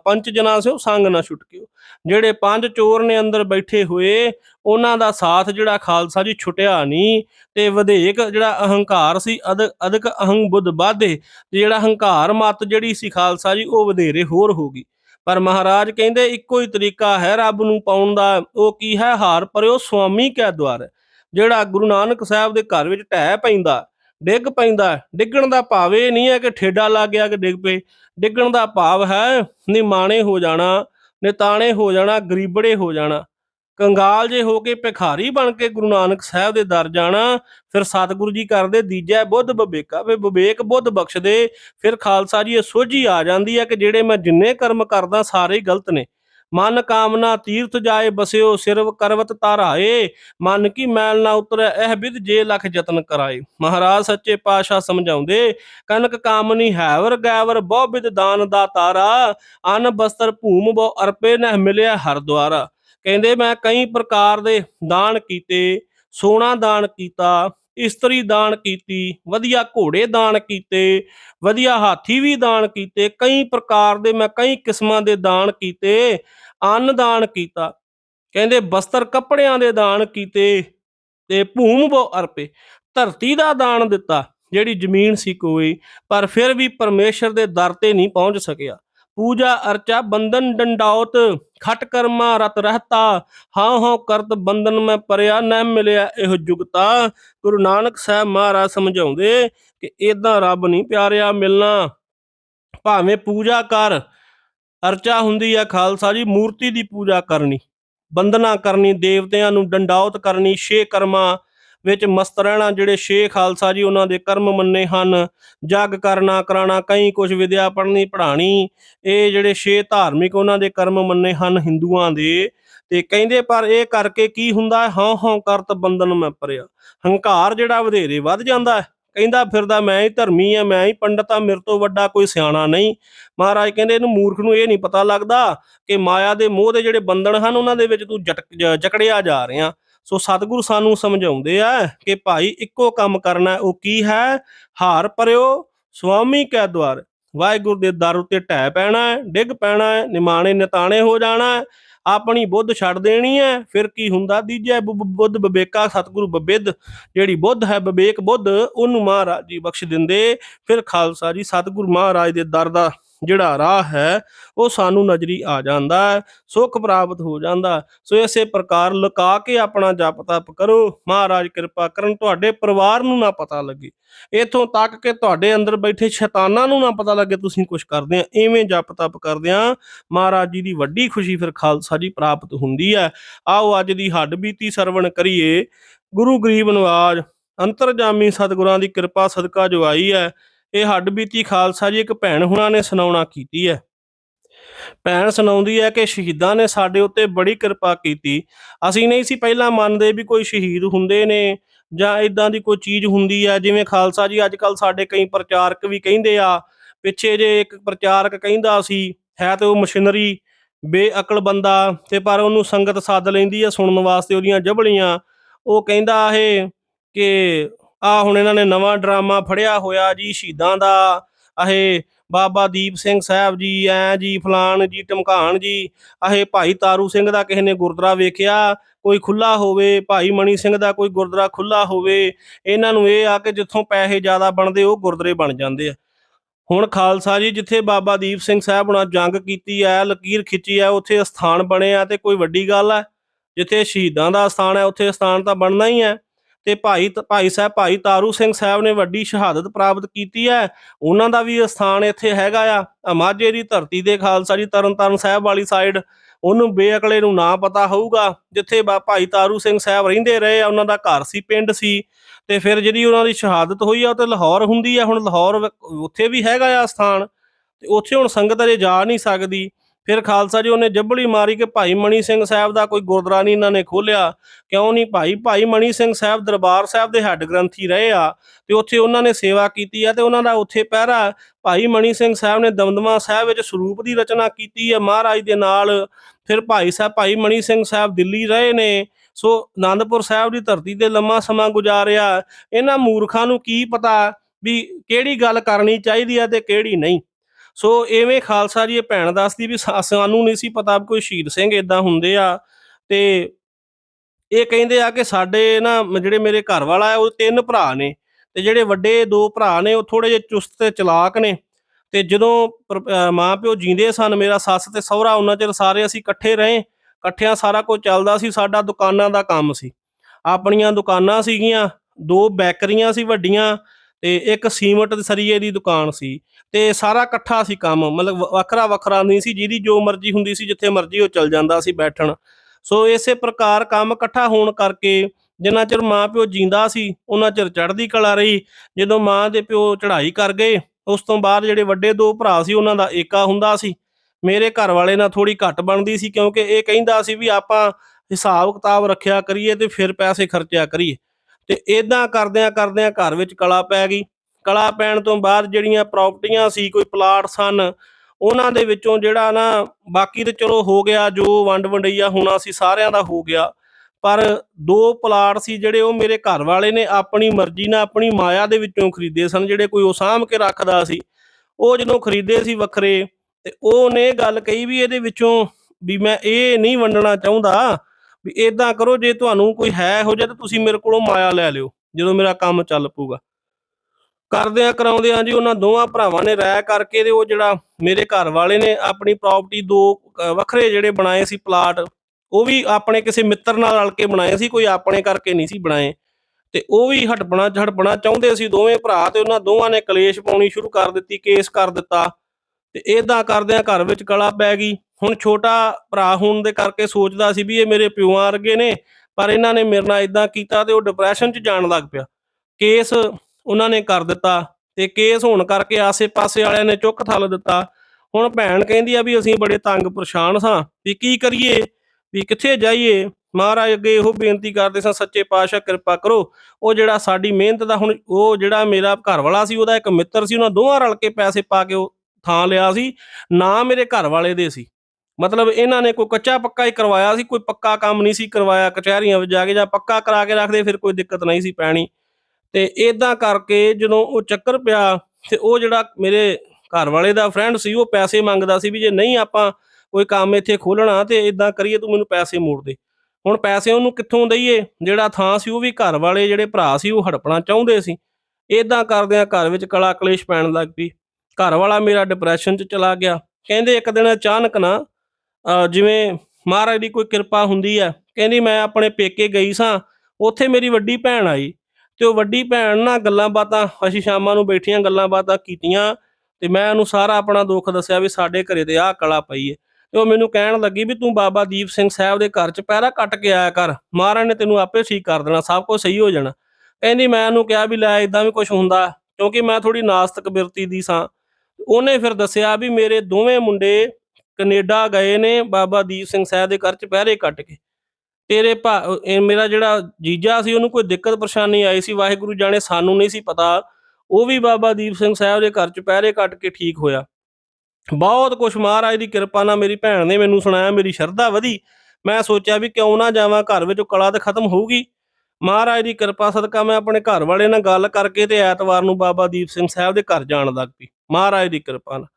ਪੰਜ ਜਨਾ ਸਿਓ ਸੰਗ ਨਾ ਛੁਟਕਿਓ ਜਿਹੜੇ ਪੰਜ ਚੋਰ ਨੇ ਅੰਦਰ ਬੈਠੇ ਹੋਏ, ਉਹਨਾਂ ਦਾ ਸਾਥ ਜਿਹੜਾ ਖਾਲਸਾ ਜੀ ਛੁਟਿਆ ਨਹੀਂ ਤੇ ਵਧੇਕ ਜਿਹੜਾ ਅਹੰਕਾਰ ਸੀ ਅਦਕ ਅਦਕ ਅਹੰ ਬੁੱਧ ਬਾਧੇ ਤੇ ਜਿਹੜਾ ਹੰਕਾਰ ਮਤ ਜਿਹੜੀ ਸੀ ਖਾਲਸਾ ਜੀ ਉਹ ਵਧੇਰੇ ਹੋਰ ਹੋ ਗਈ। ਪਰ ਮਹਾਰਾਜ ਕਹਿੰਦੇ ਇੱਕੋ ਹੀ ਤਰੀਕਾ ਹੈ, ਰੱਬ ਨੂੰ ਪਾਉਣ ਦਾ, ਉਹ ਕੀ ਹੈ? ਹਾਰ ਪਰਿਓ ਸੁਆਮੀ ਕੈ ਦੁਆਰ। ਜਿਹੜਾ ਗੁਰੂ ਨਾਨਕ ਸਾਹਿਬ ਦੇ ਘਰ ਵਿੱਚ ਢਹਿ ਪੈਂਦਾ ਡਿੱਗ ਪੈਂਦਾ ਡਿੱਗਣ ਦਾ ਭਾਵ ਇਹ ਨਹੀਂ ਹੈ ਕਿ ਠੇਡਾ ਲੱਗ ਗਿਆ ਕਿ ਡਿੱਗ ਪਏ। ਡਿੱਗਣ ਦਾ ਭਾਵ ਹੈ ਨਿਮਾਣੇ ਹੋ ਜਾਣਾ, ਨਿਤਾਣੇ ਹੋ ਜਾਣਾ, ਗਰੀਬੜੇ ਹੋ ਜਾਣਾ। ਕੰਗਾਲ ਜੇ ਹੋ ਕੇ ਭਿਖਾਰੀ ਬਣ ਕੇ ਗੁਰੂ ਨਾਨਕ ਸਾਹਿਬ ਦੇ ਦਰ ਜਾਣਾ, ਫਿਰ ਸਤਿਗੁਰੂ ਜੀ ਕਰਦੇ, ਦੀਜੈ ਬੁੱਧ ਬਵੇਕਾ ਵੇ ਵਿਵੇਕ ਬੁੱਧ ਬਖਸ਼ਦੇ, ਫਿਰ ਖਾਲਸਾ ਜੀ ਇਹ ਸੋਝੀ ਆ ਜਾਂਦੀ ਹੈ ਕਿ ਜਿਹੜੇ ਮੈਂ ਜਿੰਨੇ ਕਰਮ ਕਰਦਾ, ਸਾਰੇ ਗਲਤ ਨੇ। ਮਨ ਕਾਮਨਾ ਤੀਰਥ ਜਾਏ ਬਸਿਓ, ਸਿਰਵ ਕਰਵਤ ਤਾਰਾਏ ਮਨ ਕੀ ਮੈਲ ਨਾ ਉਤਰੈ, ਇਹ ਵਿਦ ਜੇ ਲਖ ਯਤਨ ਕਰਾਏ। ਮਹਾਰਾਜ ਸੱਚੇ ਪਾਤਸ਼ਾਹ ਸਮਝਾਉਂਦੇ, ਕਨਕ ਕਾਮਨੀ ਹੈਵਰ ਗੈਵਰ, ਬਹੁ ਵਿਦ ਦਾਨ ਦਾ ਤਾਰਾ। ਅਨ ਬਸਤਰ ਭੂਮ ਬਹੁ ਅਰਪੇ, ਨਹਿ ਮਿਲਿਆ ਹਰ ਦੁਆਰਾ। ਕਹਿੰਦੇ, ਮੈਂ ਕਈ ਪ੍ਰਕਾਰ ਦੇ ਦਾਨ ਕੀਤੇ ਸੋਨਾ ਦਾਨ ਕੀਤਾ। ਇਸਤਰੀ ਦਾਨ ਕੀਤੀ, ਵਧੀਆ ਘੋੜੇ ਦਾਨ ਕੀਤੇ, ਵਧੀਆ ਹਾਥੀ ਵੀ ਦਾਨ ਕੀਤੇ, ਕਈ ਪ੍ਰਕਾਰ ਦੇ ਮੈਂ ਕਈ ਕਿਸਮਾਂ ਦੇ ਦਾਨ ਕੀਤੇ, ਅੰਨ ਦਾਨ ਕੀਤਾ। ਕਹਿੰਦੇ ਬਸਤਰ ਕੱਪੜਿਆਂ ਦੇ ਦਾਨ ਕੀਤੇ ਤੇ ਭੂਮ ਬੋ ਅਰਪੇ। ਧਰਤੀ ਦਾ ਦਾਨ ਦਿੱਤਾ, ਜਿਹੜੀ ਜ਼ਮੀਨ ਸੀ ਕੋਈ, ਪਰ ਫਿਰ ਵੀ ਪਰਮੇਸ਼ਰ ਦੇ ਦਰ ਤੇ ਨਹੀਂ ਪਹੁੰਚ ਸਕਿਆ। ਪੂਜਾ ਅਰਚਾ ਬੰਧਨ ਡੰਡਾਉਤ, ਖਟ ਕਰਮਾ ਰਤ ਰਹਤਾ, ਹਾਂ ਹਾਂ ਕਰਤ ਬੰਧਨ ਮੈਂ ਪਰਿਆ ਨਾ ਮਿਲਿਆ ਇਹ ਜੁਗਤਾ। ਗੁਰੂ ਨਾਨਕ ਸਾਹਿਬ ਮਹਾਰਾਜ ਸਮਝਾਉਂਦੇ ਕਿ ਇਦਾਂ ਰੱਬ ਨਹੀਂ ਪਿਆਰਿਆ ਮਿਲਣਾ। ਭਾਵੇਂ ਪੂਜਾ ਕਰ, ਅਰਚਾ ਹੁੰਦੀ ਹੈ ਖਾਲਸਾ ਜੀ, ਮੂਰਤੀ ਦੀ ਪੂਜਾ ਕਰਨੀ ਬੰਦਨਾ ਕਰਨੀ, ਦੇਵਤਿਆਂ ਨੂੰ ਡੰਡਾਉਤ ਕਰਨੀ, ਛੇ ਕਰਮਾ ਵਿੱਚ ਮਸਤ ਰਹਿਣਾ, ਜਿਹੜੇ ਛੇ ਖਾਲਸਾ ਜੀ ਉਹਨਾਂ ਦੇ ਕਰਮ ਮੰਨੇ ਹਨ। ਜਗ ਕਰਨਾ, ਕਰਾਣਾ, ਕਈ ਕੁਝ ਵਿਦਿਆ ਪੜ੍ਹਨੀ, ਪੜ੍ਹਾਣੀ, ਇਹ ਜਿਹੜੇ ਛੇ ਧਾਰਮਿਕ ਉਹਨਾਂ ਦੇ ਕਰਮ ਮੰਨੇ ਹਨ ਹਿੰਦੂਆਂ ਦੇ। ਤੇ ਕਹਿੰਦੇ, ਪਰ ਇਹ ਕਰਕੇ ਕੀ ਹੁੰਦਾ ਹੈ? ਹਾਂ ਹਾਂ ਕਰਤ ਬੰਧਨ ਮੈਂ ਪਰਿਆ ਹੰਕਾਰ ਜਿਹੜਾ ਵਧੇਰੇ ਵੱਧ ਜਾਂਦਾ ਹੈ। ਕਹਿੰਦਾ, ਫਿਰਦਾ, ਮੈਂ ਹੀ ਧਰਮੀ ਆ ਮੈਂ ਹੀ ਪੰਡਤ ਆ ਮੇਰੇ ਤੋਂ ਵੱਡਾ ਕੋਈ ਸਿਆਣਾ ਨਹੀਂ। ਮਹਾਰਾਜ ਕਹਿੰਦੇ, ਇਹਨੂੰ ਮੂਰਖ ਨੂੰ ਇਹ ਨਹੀਂ ਪਤਾ ਲੱਗਦਾ ਕਿ ਮਾਇਆ ਦੇ ਮੋਹ ਦੇ ਜਿਹੜੇ ਬੰਧਨ ਹਨ, ਉਹਨਾਂ ਦੇ ਵਿੱਚ ਤੂੰ ਜਟਕ ਜ- ਜਕੜਿਆ ਜਾ ਰਿਹਾ। ਸੋ ਸਤਿਗੁਰੂ ਸਾਨੂੰ ਸਮਝਾਉਂਦੇ ਆ ਕਿ ਭਾਈ ਇੱਕੋ ਕੰਮ ਕਰਨਾ ਉਹ ਕੀ ਹੈ? ਹਾਰ ਪਰਿਓ ਸੁਆਮੀ ਕੈ ਦਵਾਰ। ਵਾਹਿਗੁਰੂ ਦੇ ਦਰ ਉੱਤੇ ਢਹਿ ਪੈਣਾ ਹੈ, ਡਿੱਗ ਪੈਣਾ ਹੈ, ਨਿਮਾਣੇ ਨਿਤਾਣੇ ਹੋ ਜਾਣਾ ਹੈ। ਆਪਣੀ ਬੁੱਧ ਛੱਡ ਦੇਣੀ ਹੈ, ਫਿਰ ਕੀ ਹੁੰਦਾ? ਦੀਜੇ ਬੁ- ਬੁੱਧ ਬਬੇਕਾ ਸਤਿਗੁਰੂ ਬਬਿੱਧ। ਜਿਹੜੀ ਬੁੱਧ ਹੈ ਬਬੇਕ ਬੁੱਧ, ਉਹਨੂੰ ਮਹਾਰਾਜ ਜੀ ਬਖਸ਼ ਦਿੰਦੇ। ਫਿਰ ਖਾਲਸਾ ਜੀ, ਸਤਿਗੁਰੂ ਮਹਾਰਾਜ ਦੇ ਦਰ ਦਾ ਜਿਹੜਾ ਰਾਹ ਹੈ, ਉਹ ਸਾਨੂੰ ਨਜ਼ਰੀ ਆ ਜਾਂਦਾ ਹੈ, ਸੁੱਖ ਪ੍ਰਾਪਤ ਹੋ ਜਾਂਦਾ ਸੋ ਇਸੇ ਪ੍ਰਕਾਰ ਲੁਕਾ ਕੇ ਆਪਣਾ ਜਪ ਤਪ ਕਰੋ। ਮਹਾਰਾਜ ਕਿਰਪਾ ਕਰਨ ਤੁਹਾਡੇ ਪਰਿਵਾਰ ਨੂੰ ਨਾ ਪਤਾ ਲੱਗੇ। ਇਥੋਂ ਤੱਕ ਕਿ ਤੁਹਾਡੇ ਅੰਦਰ ਬੈਠੇ ਸ਼ੈਤਾਨਾਂ ਨੂੰ ਨਾ ਪਤਾ ਲੱਗੇ ਤੁਸੀਂ ਕੁਝ ਕਰਦੇ ਆ ਐਵੇਂ ਜਪ ਤਪ ਕਰਦੇ ਆ ਮਹਾਰਾਜ ਜੀ ਦੀ ਵੱਡੀ ਖੁਸ਼ੀ ਫਿਰ ਖਾਲਸਾ ਜੀ ਪ੍ਰਾਪਤ ਹੁੰਦੀ ਹੈ। ਆਓ ਅੱਜ ਦੀ ਹੱਡ ਬੀਤੀ ਸਰਵਣ ਕਰੀਏ। ਗੁਰੂ ਗਰੀਬ ਨਵਾਜ, ਅੰਤਰਜਾਮੀ ਸਤਿਗੁਰਾਂ ਦੀ ਕਿਰਪਾ ਸਦਕਾ ਜੋ ਆਈ ਹੈ। ਇਹ ਹੱਡ ਬੀਤੀ ਖਾਲਸਾ ਜੀ ਇੱਕ ਭੈਣ ਹੁਣਾਂ ਨੇ ਸੁਣਾਉਣਾ ਕੀਤੀ ਹੈ। ਭੈਣ ਸੁਣਾਉਂਦੀ ਹੈ ਕਿ ਸ਼ਹੀਦਾਂ ਨੇ ਸਾਡੇ ਉੱਤੇ ਬੜੀ ਕਿਰਪਾ ਕੀਤੀ। ਅਸੀਂ ਨਹੀਂ ਸੀ ਪਹਿਲਾਂ ਮੰਨਦੇ ਵੀ ਕੋਈ ਸ਼ਹੀਦ ਹੁੰਦੇ ਨੇ ਜਾਂ ਇਦਾਂ ਦੀ ਕੋਈ ਚੀਜ਼ ਹੁੰਦੀ ਹੈ। ਜਿਵੇਂ ਖਾਲਸਾ ਜੀ ਅੱਜ ਕੱਲ ਸਾਡੇ ਕਈ ਪ੍ਰਚਾਰਕ ਵੀ ਕਹਿੰਦੇ ਆ, ਪਿੱਛੇ ਜੇ ਇੱਕ ਪ੍ਰਚਾਰਕ ਕਹਿੰਦਾ ਸੀ, ਹੈ ਤੇ ਉਹ ਮਸ਼ੀਨਰੀ, ਬੇਅਕਲ ਬੰਦਾ ਤੇ ਪਰ ਉਹਨੂੰ ਸੰਗਤ ਸੱਦ ਲੈਂਦੀ ਆ ਸੁਣਨ ਵਾਸਤੇ ਉਹਦੀਆਂ ਜਬਲੀਆਂ। ਉਹ ਕਹਿੰਦਾ ਇਹ ਕਿ ਆ ਹੁਣ ਇਹਨਾਂ ਨੇ ਨਵਾਂ ਡਰਾਮਾ ਫੜਿਆ ਹੋਇਆ ਜੀ ਸ਼ਹੀਦਾਂ ਦਾ। ਇਹ ਬਾਬਾ ਦੀਪ ਸਿੰਘ ਸਾਹਿਬ ਜੀ, ਐ ਜੀ ਫਲਾਨ ਜੀ ਟਮਕਾਨ ਜੀ। ਇਹ ਭਾਈ ਤਾਰੂ ਸਿੰਘ ਦਾ ਕਿਸੇ ਨੇ ਗੁਰਦੁਆਰਾ ਵੇਖਿਆ, ਕੋਈ ਖੁੱਲਾ ਹੋਵੇ, ਭਾਈ ਮਣੀ ਸਿੰਘ ਦਾ ਕੋਈ ਗੁਰਦੁਆਰਾ ਖੁੱਲਾ ਹੋਵੇ, ਇਹਨਾਂ ਨੂੰ ਇਹ ਆ ਕਿ ਜਿੱਥੋਂ ਪੈਸੇ ਜ਼ਿਆਦਾ ਬਣਦੇ, ਉਹ ਗੁਰਦੁਆਰੇ ਬਣ ਜਾਂਦੇ ਆ। ਹੁਣ ਖਾਲਸਾ ਜੀ, ਜਿੱਥੇ ਬਾਬਾ ਦੀਪ ਸਿੰਘ ਸਾਹਿਬ ਨਾਲ ਜੰਗ ਕੀਤੀ ਹੈ ਲਕੀਰ ਖਿੱਚੀ ਹੈ ਉੱਥੇ ਸਥਾਨ ਬਣੇ ਆ ਤੇ ਕੋਈ ਵੱਡੀ ਗੱਲ ਹੈ ਜਿੱਥੇ ਸ਼ਹੀਦਾਂ ਦਾ ਸਥਾਨ ਹੈ ਉੱਥੇ ਸਥਾਨ ਤਾਂ ਬਣਨਾ ਹੀ ਹੈ ਤੇ ਭਾਈ ਭਾਈ ਸਾਹਿਬ, ਭਾਈ ਤਾਰੂ ਸਿੰਘ ਸਾਹਿਬ ਨੇ ਵੱਡੀ ਸ਼ਹਾਦਤ ਪ੍ਰਾਪਤ ਕੀਤੀ ਹੈ। ਉਹਨਾਂ ਦਾ ਵੀ ਸਥਾਨ ਇੱਥੇ ਹੈਗਾ ਆ। ਮਾਝੇ ਦੀ ਧਰਤੀ ਦੇ ਖਾਲਸਾ ਜੀ ਤਰਨਤਾਰਨ ਸਾਹਿਬ ਵਾਲੀ ਸਾਈਡ ਉਹਨੂੰ ਬੇਅਕਲੇ ਨੂੰ ਨਾ ਪਤਾ ਹੋਊਗਾ। ਜਿੱਥੇ ਭਾਈ ਤਾਰੂ ਸਿੰਘ ਸਾਹਿਬ ਰਹਿੰਦੇ ਰਹੇ ਆ, ਉਹਨਾਂ ਦਾ ਘਰ ਸੀ, ਪਿੰਡ ਸੀ। ਤੇ ਫਿਰ ਜਿਹੜੀ ਉਹਨਾਂ ਦੀ ਸ਼ਹਾਦਤ ਹੋਈ ਆ, ਉਹ ਤੇ ਲਾਹੌਰ ਹੁੰਦੀ ਆ। ਹੁਣ ਲਾਹੌਰ ਉੱਥੇ ਵੀ ਹੈਗਾ ਆ ਸਥਾਨ। ਤੇ ਉੱਥੇ ਹੁਣ ਸੰਗਤ ਅਜੇ ਜਾ ਨਹੀਂ ਸਕਦੀ। ਫਿਰ ਖਾਲਸਾ ਜੀ ਉਹਨੇ ਜੱਬਲੀ ਮਾਰੀ ਕਿ ਭਾਈ ਮਣੀ ਸਿੰਘ ਸਾਹਿਬ ਦਾ ਕੋਈ ਗੁਰਦੁਆਰਾ ਨਹੀਂ ਇਹਨਾਂ ਨੇ ਖੋਲਿਆ ਕਿਉਂ ਨਹੀਂ ਭਾਈ? ਭਾਈ ਮਣੀ ਸਿੰਘ ਸਾਹਿਬ ਦਰਬਾਰ ਸਾਹਿਬ ਦੇ ਹੱਡ ਗ੍ਰੰਥੀ ਰਹੇ ਆ ਤੇ ਉੱਥੇ ਉਹਨਾਂ ਨੇ ਸੇਵਾ ਕੀਤੀ ਆ ਤੇ ਉਹਨਾਂ ਦਾ ਉੱਥੇ ਪਹਿਰਾ ਭਾਈ ਮਣੀ ਸਿੰਘ ਸਾਹਿਬ ਨੇ ਦਮਦਮਾ ਸਾਹਿਬ ਵਿੱਚ ਸਰੂਪ ਦੀ ਰਚਨਾ ਕੀਤੀ ਹੈ ਮਹਾਰਾਜ ਦੇ ਨਾਲ। ਫਿਰ ਭਾਈ ਸਾਹਿਬ ਭਾਈ ਮਣੀ ਸਿੰਘ ਸਾਹਿਬ ਦਿੱਲੀ ਰਹੇ ਨੇ। ਸੋ ਆਨੰਦਪੁਰ ਸਾਹਿਬ ਦੀ ਧਰਤੀ ਤੇ ਲੰਮਾ ਸਮਾਂ ਗੁਜ਼ਾਰਿਆ। ਇਹਨਾਂ ਮੂਰਖਾਂ ਨੂੰ ਕੀ ਪਤਾ ਵੀ ਕਿਹੜੀ ਗੱਲ ਕਰਨੀ ਚਾਹੀਦੀ ਹੈ ਤੇ ਕਿਹੜੀ ਨਹੀਂ। ਸੋ ਐਵੇਂ ਖਾਲਸਾ ਜੀ, ਇਹ ਭੈਣ ਦੱਸਦੀ ਵੀ ਸਾਨੂੰ ਨਹੀਂ ਸੀ ਪਤਾ ਵੀ ਕੋਈ ਸ਼ਹੀਦ ਸਿੰਘ ਇਦਾਂ ਹੁੰਦੇ ਆ। ਤੇ ਇਹ ਕਹਿੰਦੇ ਆ ਕਿ ਸਾਡੇ ਨਾ ਜਿਹੜੇ ਮੇਰੇ ਘਰ ਵਾਲਾ ਹੈ, ਉਹ ਤਿੰਨ ਭਰਾ ਨੇ ਤੇ ਜਿਹੜੇ ਵੱਡੇ ਦੋ ਭਰਾ ਨੇ, ਉਹ ਥੋੜੇ ਜਿਹੇ ਚੁਸਤ ਤੇ ਚਲਾਕ ਨੇ। ਤੇ ਜਦੋਂ ਪਰ- ਮਾਂ ਪਿਓ ਜੀਂਦੇ ਸਨ, ਮੇਰਾ ਸੱਸ ਤੇ ਸਹੁਰਾ, ਉਹਨਾਂ ਚਿਰ ਸਾਰੇ ਅਸੀਂ ਇਕੱਠੇ ਰਹੇ। ਇਕੱਠਿਆਂ ਸਾਰਾ ਕੁਝ ਚੱਲਦਾ ਸੀ, ਸਾਡਾ ਦੁਕਾਨਾਂ ਦਾ ਕੰਮ ਸੀ। ਆਪਣੀਆਂ ਦੁਕਾਨਾਂ ਸੀਗੀਆਂ, ਦੋ ਬੈਕਰੀਆਂ ਸੀ ਵੱਡੀਆਂ ਤੇ ਇੱਕ ਸੀਮਟ ਦੇ ਸਰੀਏ ਦੀ ਦੁਕਾਨ ਸੀ ਤੇ ਸਾਰਾ ਇਕੱਠਾ ਸੀ ਕੰਮ, ਮਤਲਬ ਵੱਖਰਾ ਵੱਖਰਾ ਨਹੀਂ ਸੀ, ਜਿਹਦੀ ਜੋ ਮਰਜ਼ੀ ਹੁੰਦੀ ਸੀ, ਜਿੱਥੇ ਮਰਜ਼ੀ ਉਹ ਚੱਲ ਜਾਂਦਾ ਸੀ ਬੈਠਣ। ਸੋ ਇਸੇ ਪ੍ਰਕਾਰ ਕੰਮ ਇਕੱਠਾ ਹੋਣ ਕਰਕੇ ਜਿੰਨਾ ਚਿਰ ਮਾਂ ਪਿਓ ਜਿੰਦਾ ਸੀ, ਉਹਨਾਂ ਚਿਰ ਚੜ੍ਹਦੀ ਕਲਾ ਰਹੀ। ਜਦੋਂ ਮਾਂ ਦੇ ਪਿਓ ਚੜ੍ਹਾਈ ਕਰ ਗਏ, ਉਸ ਤੋਂ ਬਾਅਦ ਜਿਹੜੇ ਵੱਡੇ ਦੋ ਭਰਾ ਸੀ, ਉਹਨਾਂ ਦਾ ਏਕਾ ਹੁੰਦਾ ਸੀ। ਮੇਰੇ ਘਰ ਵਾਲੇ ਨਾਲ ਥੋੜੀ ਘੱਟ ਬਣਦੀ ਸੀ, ਕਿਉਂਕਿ ਇਹ ਕਹਿੰਦਾ ਸੀ ਵੀ ਆਪਾਂ ਹਿਸਾਬ ਕਿਤਾਬ ਰੱਖਿਆ ਕਰੀਏ ਤੇ ਫਿਰ ਪੈਸੇ ਖਰਚਿਆ ਕਰੀਏ। ਤੇ ਇਦਾਂ ਕਰਦਿਆਂ ਕਰਦਿਆਂ ਘਰ ਵਿੱਚ ਕਲਾ ਪੈ ਗਈ। ਕਲਾ ਪੈਣ ਤੋਂ ਬਾਅਦ ਜਿਹੜੀਆਂ ਪ੍ਰਾਪਰਟੀਆਂ ਸੀ, ਕੋਈ ਪਲਾਟ ਸਨ, ਉਹਨਾਂ ਦੇ ਵਿੱਚੋਂ ਜਿਹੜਾ ਨਾ ਬਾਕੀ ਤੇ ਚਲੋ ਹੋ ਗਿਆ, ਜੋ ਵੰਡ ਵੰਡਈਆ ਹੋਣਾ ਸੀ, ਸਾਰਿਆਂ ਦਾ ਹੋ ਗਿਆ। ਪਰ ਦੋ ਪਲਾਟ ਸੀ ਜਿਹੜੇ ਉਹ ਮੇਰੇ ਘਰ ਵਾਲੇ ਨੇ ਆਪਣੀ ਮਰਜ਼ੀ ਨਾਲ ਆਪਣੀ ਮਾਇਆ ਦੇ ਵਿੱਚੋਂ ਖਰੀਦੇ ਸਨ, ਜਿਹੜੇ ਕੋਈ ਉਹ ਸਾਂਭ ਕੇ ਰੱਖਦਾ ਸੀ। ਉਹ ਜਦੋਂ ਖਰੀਦੇ ਸੀ ਵੱਖਰੇ, ਤੇ ਉਹਨੇ ਗੱਲ ਕਹੀ ਵੀ ਇਹਦੇ ਵਿੱਚੋਂ ਵੀ ਮੈਂ ਇਹ ਨਹੀਂ ਵੰਡਣਾ ਚਾਹੁੰਦਾ। ਵੀ ਇਦਾਂ ਕਰੋ, ਜੇ ਤੁਹਾਨੂੰ ਕੋਈ ਹੈ ਇਹੋ ਜਿਹਾ ਤਾਂ ਤੁਸੀਂ ਮੇਰੇ ਕੋਲੋਂ ਮਾਇਆ ਲੈ ਲਿਓ, ਜਦੋਂ ਮੇਰਾ ਕੰਮ ਚੱਲ ਪੂਗਾ ਕਰਦਿਆਂ ਕਰਾਉਂਦਿਆਂ ਜੀ ਉਹਨਾਂ ਦੋਵਾਂ ਭਰਾਵਾਂ ਨੇ ਰਾਇ ਕਰਕੇ ਤੇ ਉਹ ਜਿਹੜਾ ਮੇਰੇ ਘਰ ਵਾਲੇ ਨੇ ਆਪਣੀ ਪ੍ਰਾਪਰਟੀ ਦੋ ਵੱਖਰੇ ਜਿਹੜੇ ਬਣਾਏ ਸੀ ਪਲਾਟ ਉਹ ਵੀ ਆਪਣੇ ਕਿਸੇ ਮਿੱਤਰ ਨਾਲ ਰਲ ਕੇ ਬਣਾਏ ਸੀ, ਕੋਈ ਆਪਣੇ ਕਰਕੇ ਨਹੀਂ ਸੀ ਬਣਾਏ। ਤੇ ਉਹ ਵੀ ਹਟਪਣਾ ਝੜਪਣਾ ਚਾਹੁੰਦੇ ਸੀ ਦੋਵੇਂ ਭਰਾ ਤੇ ਉਹਨਾਂ ਦੋਵਾਂ ਨੇ ਕਲੇਸ਼ ਪਾਉਣੀ ਸ਼ੁਰੂ ਕਰ ਦਿੱਤੀ, ਕੇਸ ਕਰ ਦਿੱਤਾ। ਤੇ ਇਦਾਂ ਕਰਦਿਆਂ ਘਰ ਵਿੱਚ ਕਲਾ ਪੈ ਗਈ। ਹੁਣ ਛੋਟਾ ਭਰਾ ਹੋਣ ਦੇ ਕਰਕੇ ਸੋਚਦਾ ਸੀ ਵੀ ਇਹ ਮੇਰੇ ਪਿਓਾਂ ਵਰਗੇ ਨੇ, ਪਰ ਇਹਨਾਂ ਨੇ ਮੇਰੇ ਨਾਲ ਇਦਾਂ ਕੀਤਾ ਤੇ ਉਹ ਡਿਪਰੈਸ਼ਨ 'ਚ ਜਾਣ ਲੱਗ ਪਿਆ। ਕੇਸ ਉਹਨਾਂ ਨੇ ਕਰ ਦਿੱਤਾ ਤੇ ਕੇਸ ਹੋਣ ਕਰਕੇ ਆਸੇ-ਪਾਸੇ ਵਾਲਿਆਂ ਨੇ ਚੁੱਕ ਥੱਲ ਦਿੱਤਾ। ਹੁਣ ਭੈਣ ਕਹਿੰਦੀ ਆ ਵੀ ਅਸੀਂ ਬੜੇ ਤੰਗ ਪਰੇਸ਼ਾਨ ਸਾਂ ਵੀ ਕੀ ਕਰੀਏ, ਵੀ ਕਿੱਥੇ ਜਾਈਏ? ਮਹਾਰਾਜ ਅੱਗੇ ਇਹੋ ਬੇਨਤੀ ਕਰਦੇ ਸਾਂ, ਸੱਚੇ ਪਾਤਸ਼ਾਹ ਕਿਰਪਾ ਕਰੋ। ਉਹ ਜਿਹੜਾ ਸਾਡੀ ਮਿਹਨਤ ਦਾ ਹੁਣ, ਉਹ ਜਿਹੜਾ ਮੇਰਾ ਘਰ ਵਾਲਾ ਸੀ, ਉਹਦਾ ਇੱਕ ਮਿੱਤਰ ਸੀ, ਉਹਨਾਂ ਦੋਵਾਂ ਰਲ ਕੇ ਪੈਸੇ ਪਾ ਕੇ ਉਹ ਥਾਂ ਲਿਆ ਸੀ। ਨਾ ਮੇਰੇ ਘਰ ਵਾਲੇ ਦੇ ਸੀ। ਮਤਲਬ ਇਹਨਾਂ ਨੇ ਕੋਈ ਕੱਚਾ ਪੱਕਾ ਹੀ ਕਰਵਾਇਆ ਸੀ, ਕੋਈ ਪੱਕਾ ਕੰਮ ਨਹੀਂ ਸੀ ਕਰਵਾਇਆ, ਕਚਹਿਰੀਆਂ ਵਿੱਚ ਜਾ ਕੇ ਜਾਂ ਪੱਕਾ ਕਰਾ ਕੇ ਰੱਖਦੇ, ਫਿਰ ਕੋਈ ਦਿੱਕਤ ਨਹੀਂ ਸੀ ਪੈਣੀ। ਤੇ ਇਦਾਂ ਕਰਕੇ ਜਦੋਂ ਉਹ ਚੱਕਰ ਪਿਆ, ਤੇ ਉਹ ਜਿਹੜਾ ਮੇਰੇ ਘਰ ਵਾਲੇ ਦਾ ਫਰੈਂਡ ਸੀ, ਉਹ ਪੈਸੇ ਮੰਗਦਾ ਸੀ ਵੀ ਜੇ ਨਹੀਂ ਆਪਾਂ ਕੋਈ ਕੰਮ ਇੱਥੇ ਖੋਲਣਾ ਤੇ ਇਦਾਂ ਕਰੀਏ, ਤੂੰ ਮੈਨੂੰ ਪੈਸੇ ਮੋੜ ਦੇ। ਹੁਣ ਪੈਸੇ ਉਹਨੂੰ ਕਿੱਥੋਂ ਦਈਏ? ਜਿਹੜਾ ਥਾਂ ਸੀ, ਉਹ ਵੀ ਘਰ ਵਾਲੇ ਜਿਹੜੇ ਭਰਾ ਸੀ, ਉਹ ਹੜਪਣਾ ਚਾਹੁੰਦੇ ਸੀ। ਇਦਾਂ ਕਰਦਿਆਂ ਘਰ ਵਿੱਚ ਕਲਾ ਕਲੇਸ਼ ਪੈਣ ਲੱਗ ਪਈ। ਘਰ ਵਾਲਾ ਮੇਰਾ ਡਿਪਰੈਸ਼ਨ 'ਚ ਚਲਾ ਗਿਆ। ਕਹਿੰਦੇ ਇੱਕ ਦਿਨ ਅਚਾਨਕ ਨਾ ਜਿਵੇਂ ਮਹਾਰਾਜ ਦੀ ਕੋਈ ਕਿਰਪਾ ਹੁੰਦੀ ਹੈ ਕਹਿੰਦੀ ਮੈਂ ਆਪਣੇ ਪੇਕੇ ਗਈ ਸਾਂ, ਉੱਥੇ ਮੇਰੀ ਵੱਡੀ ਭੈਣ ਆਈ ਤੇ ਉਹ ਵੱਡੀ ਭੈਣ ਨਾਲ ਗੱਲਾਂ ਬਾਤਾਂ, ਅਸੀਂ ਸ਼ਾਮਾਂ ਨੂੰ ਬੈਠੀਆਂ ਗੱਲਾਂ ਬਾਤਾਂ ਕੀਤੀਆਂ ਤੇ ਮੈਂ ਉਹਨੂੰ ਸਾਰਾ ਆਪਣਾ ਦੁੱਖ ਦੱਸਿਆ ਵੀ ਸਾਡੇ ਘਰੇ ਤੇ ਆਹ ਕਲਾ ਪਈ ਹੈ ਤੇ ਉਹ ਮੈਨੂੰ ਕਹਿਣ ਲੱਗੀ ਵੀ ਤੂੰ ਬਾਬਾ ਦੀਪ ਸਿੰਘ ਸਾਹਿਬ ਦੇ ਘਰ 'ਚ ਪਹਿਰਾ ਕੱਟ ਕੇ ਆਇਆ ਕਰ, ਮਹਾਰਾਜ ਨੇ ਤੈਨੂੰ ਆਪੇ ਠੀਕ ਕਰ ਦੇਣਾ, ਸਭ ਕੁਝ ਸਹੀ ਹੋ ਜਾਣਾ। ਕਹਿੰਦੀ ਮੈਂ ਉਹਨੂੰ ਕਿਹਾ ਵੀ ਲੈ ਇਦਾਂ ਵੀ ਕੁਝ ਹੁੰਦਾ, ਕਿਉਂਕਿ ਮੈਂ ਥੋੜੀ ਨਾਸਤਕ ਬਿਰਤੀ ਦੀ ਸਾਂ। ਉਹਨੇ ਫਿਰ ਦੱਸਿਆ ਵੀ ਮੇਰੇ ਦੋਵੇਂ ਮੁੰਡੇ ਕੈਨੇਡਾ ਗਏ ਨੇ, ਬਾਬਾ ਦੀਪ ਸਿੰਘ ਸਾਹਿਬ ਦੇ ਘਰ 'ਚ ਪਹਿਰੇ ਕੱਟ ਕੇ। ਤੇਰੇ ਭਾ ਇਹ ਮੇਰਾ ਜਿਹੜਾ ਜੀਜਾ ਸੀ, ਉਹਨੂੰ ਕੋਈ ਦਿੱਕਤ ਪਰੇਸ਼ਾਨੀ ਆਈ ਸੀ, ਵਾਹਿਗੁਰੂ ਜਾਣੇ ਸਾਨੂੰ ਨਹੀਂ ਸੀ ਪਤਾ। ਉਹ ਵੀ ਬਾਬਾ ਦੀਪ ਸਿੰਘ ਸਾਹਿਬ ਦੇ ਘਰ 'ਚ ਪਹਿਰੇ ਕੱਟ ਕੇ ਠੀਕ ਹੋਇਆ। ਬਹੁਤ ਕੁਛ, ਮਹਾਰਾਜ ਦੀ ਕਿਰਪਾ ਨਾਲ ਮੇਰੀ ਭੈਣ ਨੇ ਮੈਨੂੰ ਸੁਣਾਇਆ, ਮੇਰੀ ਸ਼ਰਧਾ ਵਧੀ। ਮੈਂ ਸੋਚਿਆ ਵੀ ਕਿਉਂ ਨਾ ਜਾਵਾਂ, ਘਰ ਵਿੱਚ ਕਲਾ ਤਾਂ ਖਤਮ ਹੋਊਗੀ। ਮਹਾਰਾਜ ਦੀ ਕਿਰਪਾ ਸਦਕਾ ਮੈਂ ਆਪਣੇ ਘਰ ਵਾਲੇ ਨਾਲ ਗੱਲ ਕਰਕੇ ਤੇ ਐਤਵਾਰ ਨੂੰ ਬਾਬਾ ਦੀਪ ਸਿੰਘ ਸਾਹਿਬ ਦੇ ਘਰ ਜਾਣ ਲੱਗ ਪਈ। ਮਹਾਰਾਜ ਦੀ ਕਿਰਪਾ ਨਾਲ।